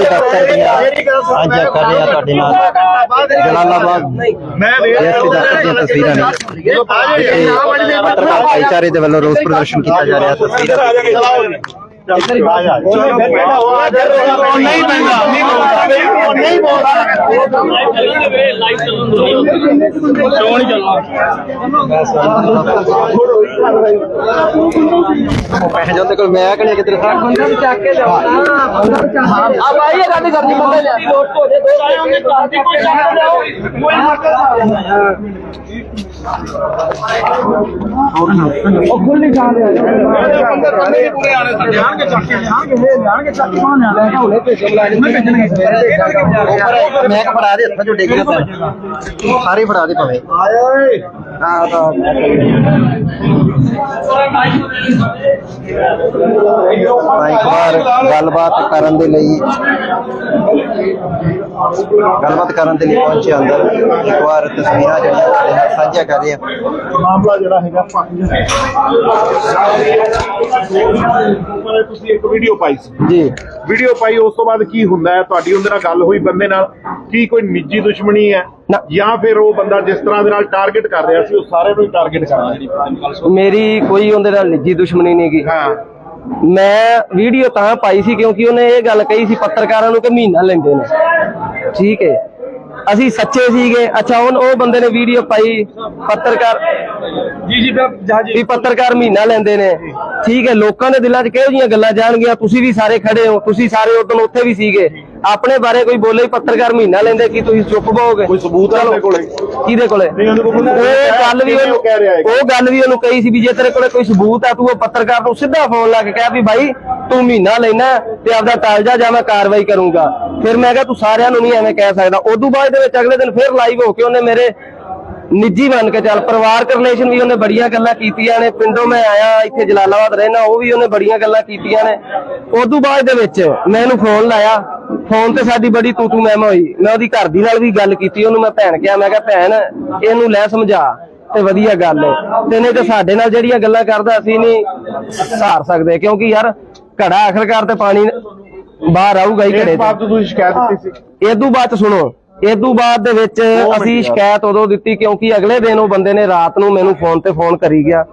ਡੀਐਸਪੀ ਦਫ਼ਤਰ ਦੀਆਂ ਸਾਂਝਾ ਕਰ ਰਿਹਾ ਤੁਹਾਡੇ ਨਾਲ। ਜਲਾਲਾਬਾਦ। ਡੀਐਸਪੀ ਦਫ਼ਤਰ ਦੀਆਂ ਤਸਵੀਰਾਂ ਨੇ। ਪੱਤਰਕਾਰ ਭਾਈਚਾਰੇ ਦੇ ਵੱਲੋਂ ਰੋਸ ਪ੍ਰਦਰਸ਼ਨ ਕੀਤਾ ਜਾ ਰਿਹਾ। ਤਸਵੀਰਾਂ ਨਹੀਂ ਪੈਂਦਾ ਪੈਸੇ ਜਾਂਦੇ ਕੋਲ ਮੈਂ ਕਹਣੇ ਕਿਧਰ ਬੰਦਾ ਵੀ ਚੱਕ ਕੇ ਲਿਆਉਣਾ ਆ ਭਾਈ ਇਹ ਗੱਲ ਕਰਨੀ ਬੰਦੇ ਲਿਆ ਲੋਟ ਹੋ। ਜੇ ਦੋ ਆਏ ਉਹਨੇ ਕਾਫੀ ਕੋਈ ਚੱਕ ਕੇ ਲਿਆਓ ਉਹ ਖੁੱਲੀ ਖਾ ਲਿਆ ਜਾਣਗੇ ਚੱਕ ਕੇ ਜਾਣਗੇ ਜਾਣਗੇ ਚੱਕ ਕੇ ਕੌਣ ਆ ਲੈ ਹੁਣੇ ਭੇਜੋ ਮੁਲਾਜ਼ਮ ਨੇ ਭੇਜਣਗੇ ਮੈਂ ਕਿ ਫੜਾ ਦੇ ਹੱਥਾਂ ਚੋਂ ਡਿੱਗ ਗਿਆ ਸਾਰੇ ਫੜਾ ਦੇ ਭਾਵੇਂ। ਆ ਤਾਂ ਇੱਕ ਵਾਰ ਗੱਲਬਾਤ ਕਰਨ ਦੇ ਲਈ ਗੱਲਬਾਤ ਕਰਨ ਦੇ ਲਈ ਪਹੁੰਚੇ ਅੰਦਰ। ਇੱਕ ਵਾਰ ਤਸਵੀਰਾਂ ਜਿਹੜੀਆਂ ਸਾਂਝੀਆਂ ਕਰ ਰਹੇ ਹਾਂ ਮਾਮਲਾ ਜਿਹੜਾ ਹੈਗਾ ਤੁਸੀਂ ਇੱਕ ਵੀਡੀਓ ਪਾਈ ਸੀ। ਜੀ। ਵੀਡੀਓ ਪਾਈ ਉਸ ਤੋਂ ਬਾਅਦ ਕੀ ਹੁੰਦਾ ਹੈ? ਤੁਹਾਡੀ ਉਹਦੇ ਨਾਲ ਗੱਲ ਹੋਈ ਬੰਦੇ ਨਾਲ। ਕੀ ਕੋਈ ਨਿੱਜੀ ਦੁਸ਼ਮਣੀ ਹੈ? ਨਾ। ਜਾਂ ਫਿਰ ਉਹ ਬੰਦਾ ਜਿਸ ਤਰ੍ਹਾਂ ਦੇ ਨਾਲ ਟਾਰਗੇਟ ਕਰ ਰਿਹਾ ਸੀ ਉਹ ਸਾਰੇ ਨੂੰ ਟਾਰਗੇਟ ਕਰਦਾ ਮੇਰੀ ਕੋਈ ਉਹਦੇ ਨਾਲ ਨਿੱਜੀ ਦੁਸ਼ਮਣੀ ਨਹੀਂ ਗੀ ਹਾਂ। ਮੈਂ ਵੀਡੀਓ ਤਾਂ ਪਾਈ ਸੀ ਕਿਉਂਕਿ ਉਹਨੇ ਇਹ ਗੱਲ ਕਹੀ ਸੀ ਪੱਤਰਕਾਰਾਂ ਨੂੰ ਕਿ ਮਹੀਨਾ ਲੈਂਦੇ ਨੇ। ਠੀਕ ਹੈ। ਅਸੀਂ ਸੱਚੇ ਸੀਗੇ। ਅੱਛਾ ਉਹ ਉਹ ਬੰਦੇ ਨੇ ਵੀਡੀਓ ਪਾਈ ਪੱਤਰਕਾਰ। ਜੀ ਜੀ ਜਹਾਜ਼ ਵੀ ਪੱਤਰਕਾਰ ਮਹੀਨਾ ਲੈਂਦੇ ਨੇ। ਠੀਕ ਹੈ ਲੋਕਾਂ ਦੇ ਦਿਲਾਂ 'ਚ ਕਿਹੋ ਜੀਆਂ ਗੱਲਾਂ ਜਾਣਗੀਆਂ? ਤੁਸੀਂ ਵੀ ਸਾਰੇ ਖੜੇ ਹੋ ਤੁਸੀਂ ਸਾਰੇ ਉਦੋਂ ਉੱਥੇ ਵੀ ਸੀਗੇ। ਆਪਣੇ ਬਾਰੇ ਕੋਈ ਬੋਲੇ ਪੱਤਰਕਾਰ ਮਹੀਨਾ ਲੈਂਦੇ ਕੀ ਤੁਸੀਂ ਚੁੱਪ ਪਾਓਗੇ ਕੋਈ ਸਬੂਤ ਹੈ ਉਹਦੇ ਕੋਲੇ? ਕਿਹਦੇ ਕੋਲੇ? ਉਹ ਗੱਲ ਵੀ ਉਹ ਕਹਿ ਰਿਹਾ ਹੈਗਾ? ਉਹ ਗੱਲ ਵੀ ਉਹਨੂੰ ਕਹੀ ਸੀ ਵੀ ਜੇ ਤੇਰੇ ਕੋਲੇ ਕੋਈ ਸਬੂਤ ਆ ਤੂੰ ਉਹ ਪੱਤਰਕਾਰ ਨੂੰ ਸਿੱਧਾ ਫੋਨ ਲਾ ਕੇ ਕਹਿ ਵੀ ਭਾਈ ਤੂੰ ਮਹੀਨਾ ਲੈਣਾ ਤੇ ਆਪਦਾ ਟਾਲ ਜਾ ਜਾਂ ਮੈਂ ਕਾਰਵਾਈ ਕਰੂੰਗਾ। ਫਿਰ ਮੈਂ ਕਿਹਾ ਤੂੰ ਸਾਰਿਆਂ ਨੂੰ ਨਹੀਂ ਐਵੇਂ ਕਹਿ ਸਕਦਾ। ਉਦੋਂ ਬਾਅਦ ਦੇ ਵਿੱਚ ਅਗਲੇ ਦਿਨ ਫਿਰ ਲਾਈਵ ਹੋ ਕੇ ਉਹਨੇ ਮੇਰੇ ਨਿੱਜੀ ਮੰਨ ਕੇ ਚੱਲ ਪਰਿਵਾਰਕ ਰਿਲੇਸ਼ਨ ਵੀ ਉਹਨੇ ਬੜੀਆਂ ਗੱਲਾਂ ਕੀਤੀਆਂ ਨੇ ਪਿੰਡੋਂ ਮੈਂ ਆਇਆ ਇੱਥੇ ਜਲਾਲਾਬਾਦ ਰਹਿਣਾ ਉਹ ਵੀ ਉਹਨੇ ਬੜੀਆਂ ਗੱਲਾਂ ਕੀਤੀਆਂ ਨੇ। ਉਦੋਂ ਬਾਅਦ ਦੇ ਵਿੱਚ ਮੈਂ ਇਹਨੂੰ ਫੋਨ ਲਾਇਆ ਫੋਨ ਤੇ ਸਾਡੀ ਬੜੀ ਤੂੰ ਤੂੰ ਮੈਂ ਮੈਂ ਹੋਈ। ਮੈਂ ਉਹਦੀ ਘਰ ਦੀ ਨਾਲ ਵੀ ਗੱਲ ਕੀਤੀ ਉਹਨੂੰ ਮੈਂ ਭੈਣ ਕਿਹਾ ਮੈਂ ਕਿਹਾ ਭੈਣ ਇਹਨੂੰ ਲੈ ਸਮਝਾ ਤੇ ਵਧੀਆ ਗੱਲ ਹੈ ਤੇ ਨਹੀਂ ਤੇ ਸਾਡੇ ਨਾਲ ਜਿਹੜੀਆਂ ਗੱਲਾਂ ਕਰਦਾ ਅਸੀਂ ਨਹੀਂ ਸਹਾਰ ਸਕਦੇ ਕਿਉਂਕਿ ਯਾਰ ਘੜਾ ਆਖਰਕਾਰ ਤੇ ਪਾਣੀ ਬਾਹਰ ਆਊਗਾ ਹੀ ਘੜੇ ਤੇ। ਤੋਂ ਤੁਸੀਂ ਸ਼ਿਕਾਇਤ ਦਿੱਤੀ ਸੀ। ਇਦੋਂ ਬਾਅਦ ਸੁਣੋ ਇਦੋਂ ਬਾਅਦ ਦੇ ਵਿੱਚ ਅਸੀਂ ਸ਼ਿਕਾਇਤ ਉਦੋਂ ਦਿੱਤੀ ਕਿਉਂਕਿ ਅਗਲੇ ਦਿਨ ਉਹ ਬੰਦੇ ਨੇ ਰਾਤ ਨੂੰ ਮੈਨੂੰ ਫੋਨ ਤੇ ਫੋਨ ਕਰੀ ਗਿਆ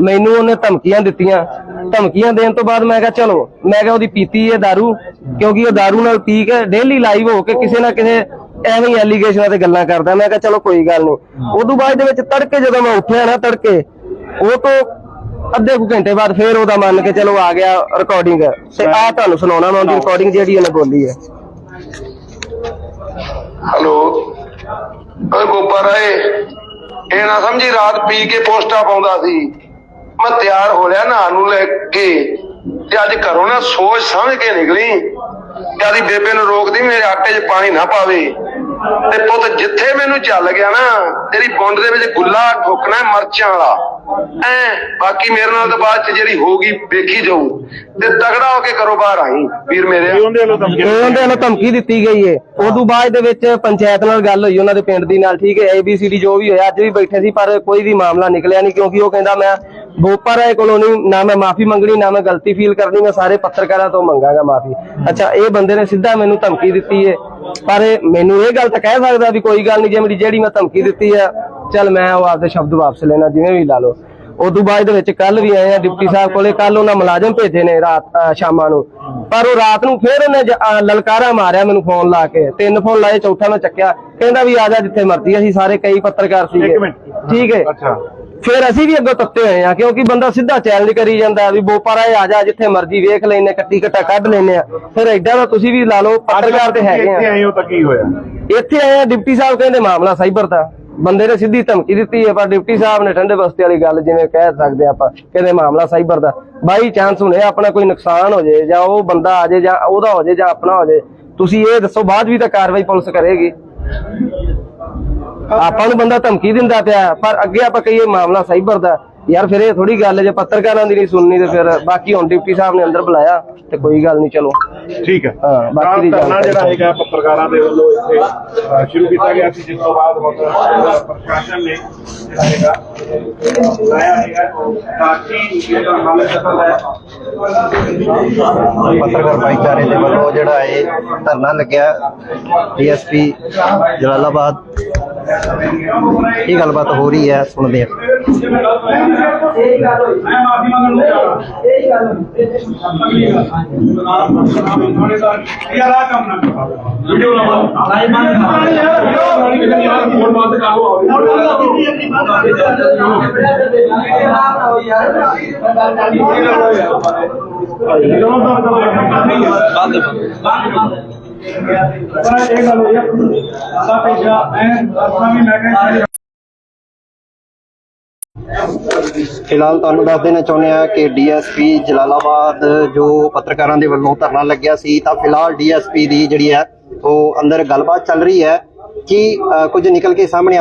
ਮੈਨੂੰ ਉਹਨੇ ਧਮਕੀਆਂ ਦਿੱਤੀਆਂ ਧਮਕੀਆਂ ਦੇਣ ਤੋਂ ਬਾਅਦ ਮੈਂ ਕਿਹਾ ਚਲੋ ਮੈਂ ਕਿਹਾ ਉਹਦੀ ਪੀਤੀ ਹੈ दारू ਕਿਉਂਕਿ ਉਹ दारू ਨਾਲ ਪੀ ਕੇ ਡੇਲੀ ਲਾਈਵ ਹੋ ਕੇ ਕਿਸੇ ਨਾ ਕਿਸੇ ਐਵੇਂ ਹੀ ਐਲੀਗੇਸ਼ਨਾਂ ਤੇ ਗੱਲਾਂ ਕਰਦਾ ਮੈਂ ਕਿਹਾ ਚਲੋ ਕੋਈ ਗੱਲ ਨਹੀਂ ਉਦੋਂ ਬਾਅਦ ਦੇ ਵਿੱਚ ਤੜਕੇ ਜਦੋਂ ਮੈਂ ਉੱਠਿਆ ਨਾ ਤੜਕੇ ਉਹ ਤੋਂ ਅੱਧੇ ਕੁ ਘੰਟੇ ਬਾਅਦ ਫੇਰ ਉਹਦਾ ਮੰਨ ਕੇ ਚਲੋ ਆ ਗਿਆ ਰਿਕਾਰਡਿੰਗ ਤੇ ਆ ਤੁਹਾਨੂੰ ਸੁਣਾਉਣਾ ਮੈਂ ਉਹਦੀ ਰਿਕਾਰਡਿੰਗ ਜਿਹੜੀ ਉਹਨੇ ਬੋਲੀ ਹੈ ਹਲੋ। ਓਏ ਗੋਪਾ ਰਾਏ, ਇਹ ਨਾ ਸਮਝੀ ਰਾਤ ਪੀ ਕੇ ਪੋਸਟਾਂ ਪਾਉਂਦਾ ਸੀ। ਮੈਂ ਤਿਆਰ ਹੋ ਲਿਆ ਨਹਾਉਣ ਨੂੰ ਲੈ ਕੇ ਤੇ ਅੱਜ ਘਰੋਂ ਨਾ ਸੋਚ ਸਮਝ ਕੇ ਨਿਕਲੀ ਤੇ ਆਦੀ ਬੇਬੇ ਨੂੰ ਰੋਕਦੀ ਮੇਰੇ ਆਟੇ 'ਚ ਪਾਣੀ ਨਾ ਪਾਵੇ। ਤੇ ਪੁੱਤ ਜਿੱਥੇ ਮੈਨੂੰ ਚੱਲ ਗਿਆ ਨਾ ਤੇਰੀ ਬੁੰਡ ਦੇ ਵਿੱਚ ਗੁੱਲਾ ਠੋਕਣਾ ਹੈ ਮਰਚਾਂ ਵਾਲਾ। ਐ ਬਾਕੀ ਮੇਰੇ ਨਾਲ ਤਾਂ ਬਾਅਦ ਚ ਜਿਹੜੀ ਹੋਊਗੀ ਵੇਖੀ ਜਾਊ। ਤੇ ਤਗੜਾ ਹੋ ਕੇ ਕਰੋ ਬਾਹਰ ਆਈ ਵੀਰ ਮੇਰੇ। ਉਹਦੇ ਵੱਲੋਂ ਧਮਕੀ ਇਹ ਉਹਦੇ ਵੱਲੋਂ ਧਮਕੀ ਦਿੱਤੀ ਗਈ ਏ। ਉਦੋਂ ਬਾਅਦ ਦੇ ਵਿੱਚ ਪੰਚਾਇਤ ਨਾਲ ਗੱਲ ਹੋਈ ਉਹਨਾਂ ਦੇ ਪਿੰਡ ਦੀ ਨਾਲ ਠੀਕ ਹੈ ਏਬੀਸੀਡੀ ਜੋ ਵੀ ਹੋਇਆ ਅੱਜ ਵੀ ਬੈਠੇ ਸੀ ਪਰ ਕੋਈ ਵੀ ਮਾਮਲਾ ਨਿਕਲਿਆ ਨਹੀਂ ਕਿਉਂਕਿ ਉਹ ਕਹਿੰਦਾ ਮੈਂ ਬੋਪਾ ਰਾਏ ਕੋਲੋਂ ਨਹੀਂ ਨਾ ਮੈਂ ਮਾਫੀ ਮੰਗਣੀ ਨਾ ਮੈਂ ਗਲਤੀ ਫੀਲ ਕਰਨੀ ਮੈਂ ਸਾਰੇ ਪੱਤਰਕਾਰਾਂ ਤੋਂ ਮੰਗਾਂਗਾ ਮਾਫੀ। ਅੱਛਾ ਇਹ ਬੰਦੇ ਨੇ ਸਿੱਧਾ ਮੈਨੂੰ ਧਮਕੀ ਦਿੱਤੀ ਏ। ਪਰ ਮੈਨੂੰ ਇਹ ਗੱਲ ਤਾਂ ਕਹਿ ਸਕਦਾ ਵੀ ਕੋਈ ਗੱਲ ਨਹੀਂ ਜੇ ਮੇਰੀ ਜਿਹੜੀ ਮੈਂ ਧਮਕੀ ਦਿੱਤੀ ਆ ਚੱਲ ਮੈਂ ਉਹ ਆਪਦੇ ਸ਼ਬਦ ਵਾਪਸ ਲੈਣਾ ਜਿਵੇਂ ਵੀ ਲਾ ਲਓ। ਉਦੋਂ ਬਾਅਦ ਦੇ ਵਿੱਚ ਕੱਲ ਵੀ ਆਏ ਆ ਡਿਪਟੀ ਸਾਹਿਬ ਕੋਲੇ ਕੱਲ ਉਹਨਾਂ ਮੁਲਾਜ਼ਮ ਭੇਜੇ ਨੇ ਰਾਤ ਸ਼ਾਮਾਂ ਨੂੰ। ਪਰ ਉਹ ਰਾਤ ਨੂੰ ਫੇਰ ਉਹਨੇ ਲਲਕਾਰਾ ਮਾਰਿਆ ਮੈਨੂੰ ਫੋਨ ਲਾ ਕੇ। ਤਿੰਨ ਫੋਨ ਲਾਏ ਚੌਥਾ ਮੈਂ ਚੱਕਿਆ। ਕਹਿੰਦਾ ਵੀ ਆ ਜਾ ਜਿੱਥੇ ਮਰਜ਼ੀ ਅਸੀਂ ਸਾਰੇ ਕਈ ਪੱਤਰਕਾਰ ਸੀਗੇ। ਠੀਕ ਹੈ। ਅੱਛਾ। ਫਿਰ ਅਸੀਂ ਵੀ ਅੱਗੋਂ ਤੱਤੇ ਹੋਏ ਆ ਕਿਉਂਕਿ ਬੰਦਾ ਸਿੱਧਾ ਚੈਲੰਜ ਕਰੀ ਜਾਂਦਾ ਵੀ ਬੋਪਾਰਾ ਆ ਜਾ ਜਿੱਥੇ ਮਰਜ਼ੀ ਵੇਖ ਲੈਨੇ ਕੱਟੀ ਕੱਟਾ ਕੱਢ ਲੈਨੇ ਆ ਫਿਰ ਐਡਾ ਦਾ ਤੁਸੀਂ ਵੀ ਲਾ ਲਓ ਪੱਤਰਕਾਰ ਤੇ ਹੈਗੇ ਇੱਥੇ ਆ ਆਏ ਹੋ ਤਾਂ ਕੀ ਹੋਇਆ? ਇੱਥੇ ਆਏ ਆ ਡਿਪਟੀ ਸਾਹਿਬ ਕਹਿੰਦੇ ਮਾਮਲਾ ਸਾਈਬਰ ਦਾ। ਬੰਦੇ ਨੇ ਸਿੱਧੀ ਧਮਕੀ ਦਿੱਤੀ ਹੈ ਪਰ ਡਿਪਟੀ ਸਾਹਿਬ ਨੇ ਠੰਡੇ ਬਸਤੇ ਵਾਲੀ ਗੱਲ ਜਿਵੇਂ ਕਹਿ ਸਕਦੇ ਆਪਾਂ ਕਹਿੰਦੇ ਮਾਮਲਾ ਸਾਈਬਰ ਦਾ। ਬਾਈ ਚਾਂਸ ਹੁਣੇ ਆਪਣਾ ਕੋਈ ਨੁਕਸਾਨ ਹੋ ਜਾਏ ਜਾਂ ਉਹ ਬੰਦਾ ਆ ਜਾਏ ਜਾਂ ਉਹਦਾ ਹੋ ਜਾਏ ਜਾਂ ਆਪਣਾ ਹੋ ਜਾਏ ਤੁਸੀਂ ਇਹ ਦੱਸੋ ਬਾਅਦ ਵੀ ਤਾਂ ਕਾਰਵਾਈ ਪੁਲਿਸ ਕਰੇਗੀ। ਆਪਾਂ ਨੂੰ ਬੰਦਾ ਧਮਕੀ ਦਿੰਦਾ ਪਿਆ ਪਰ ਅੱਗੇ ਆਪਾਂ ਕਹੀਏ ਮਾਮਲਾ ਸਾਈਬਰ ਦਾ ਯਾਰ ਫਿਰ ਇਹ ਥੋੜੀ ਗੱਲ ਹੈ ਜੇ ਪੱਤਰਕਾਰਾਂ ਦੀ ਨਹੀਂ ਸੁਣਨੀ ਤੇ ਫਿਰ ਬਾਕੀ ਹੁਣ ਡਿਪਟੀ ਸਾਹਿਬ ਨੇ ਅੰਦਰ ਬੁਲਾਇਆ ਤੇ ਕੋਈ ਗੱਲ ਨਹੀਂ ਚਲੋ। ਠੀਕ ਹੈ। ਹਾਂ, ਬਾਕੀ ਦੀ ਧਰਨਾ ਜਿਹੜਾ ਹੈਗਾ ਪੱਤਰਕਾਰਾਂ ਦੇ ਵੱਲੋਂ ਇੱਥੇ ਅਹ, ਸ਼ੁਰੂ ਕੀਤਾ ਗਿਆ ਸੀ ਜਿਸ ਤੋਂ ਬਾਅਦ ਹੁਣ ਅਹ, ਪ੍ਰਸ਼ਾਸਨ ਨੇ ਜਿਹੜਾ ਹੈਗਾ ਲਾਇਆ ਹੈਗਾ ਤਾਂ ਕੀ ਇਹਦਾ ਹੱਲ ਕਰਦਾ ਹੈ। ਪੱਤਰਕਾਰ ਭਾਈਚਾਰੇ ਦੇ ਵੱਲੋਂ ਜਿਹੜਾ ਇਹ ਧਰਨਾ ਲੱਗਿਆ ਡੀਐਸਪੀ ਜਲਾਲਾਬਾਦ ਕੀ ਗੱਲਬਾਤ ਹੋ ਰਹੀ ਹੈ ਸੁਣਦੇ ਆ ਬੰਦ ਬੰਦ। ਕਰ ਇਹ ਗੱਲ ਹੋਈ ਆ ਅੱਲਾ ਭੇਜਿਆ ਮੈਂ ਦੱਸਣਾ ਵੀ ਮੈਂ ਕਹਿੰਦਾ ਫਿਲਹਾਲ ਤੁਹਾਨੂੰ ਦੱਸ ਦੇਣਾ ਚਾਹੁੰਦੇ ਆ ਕਿ ਡੀਐਸਪੀ ਜਲਾਲਾਬਾਦ ਜੋ ਪੱਤਰਕਾਰਾਂ ਦੇ ਵੱਲੋਂ ਧਰਨਾ ਲੱਗਿਆ ਸੀ ਤਾਂ ਫਿਲਹਾਲ ਡੀਐਸਪੀ ਦੀ ਜਿਹੜੀ ਹੈ ਉਹ ਅੰਦਰ ਗੱਲਬਾਤ ਚੱਲ ਰਹੀ ਹੈ ਕਿ ਅ, ਕੁਝ ਨਿਕਲ ਕੇ ਸਾਹਮਣੇ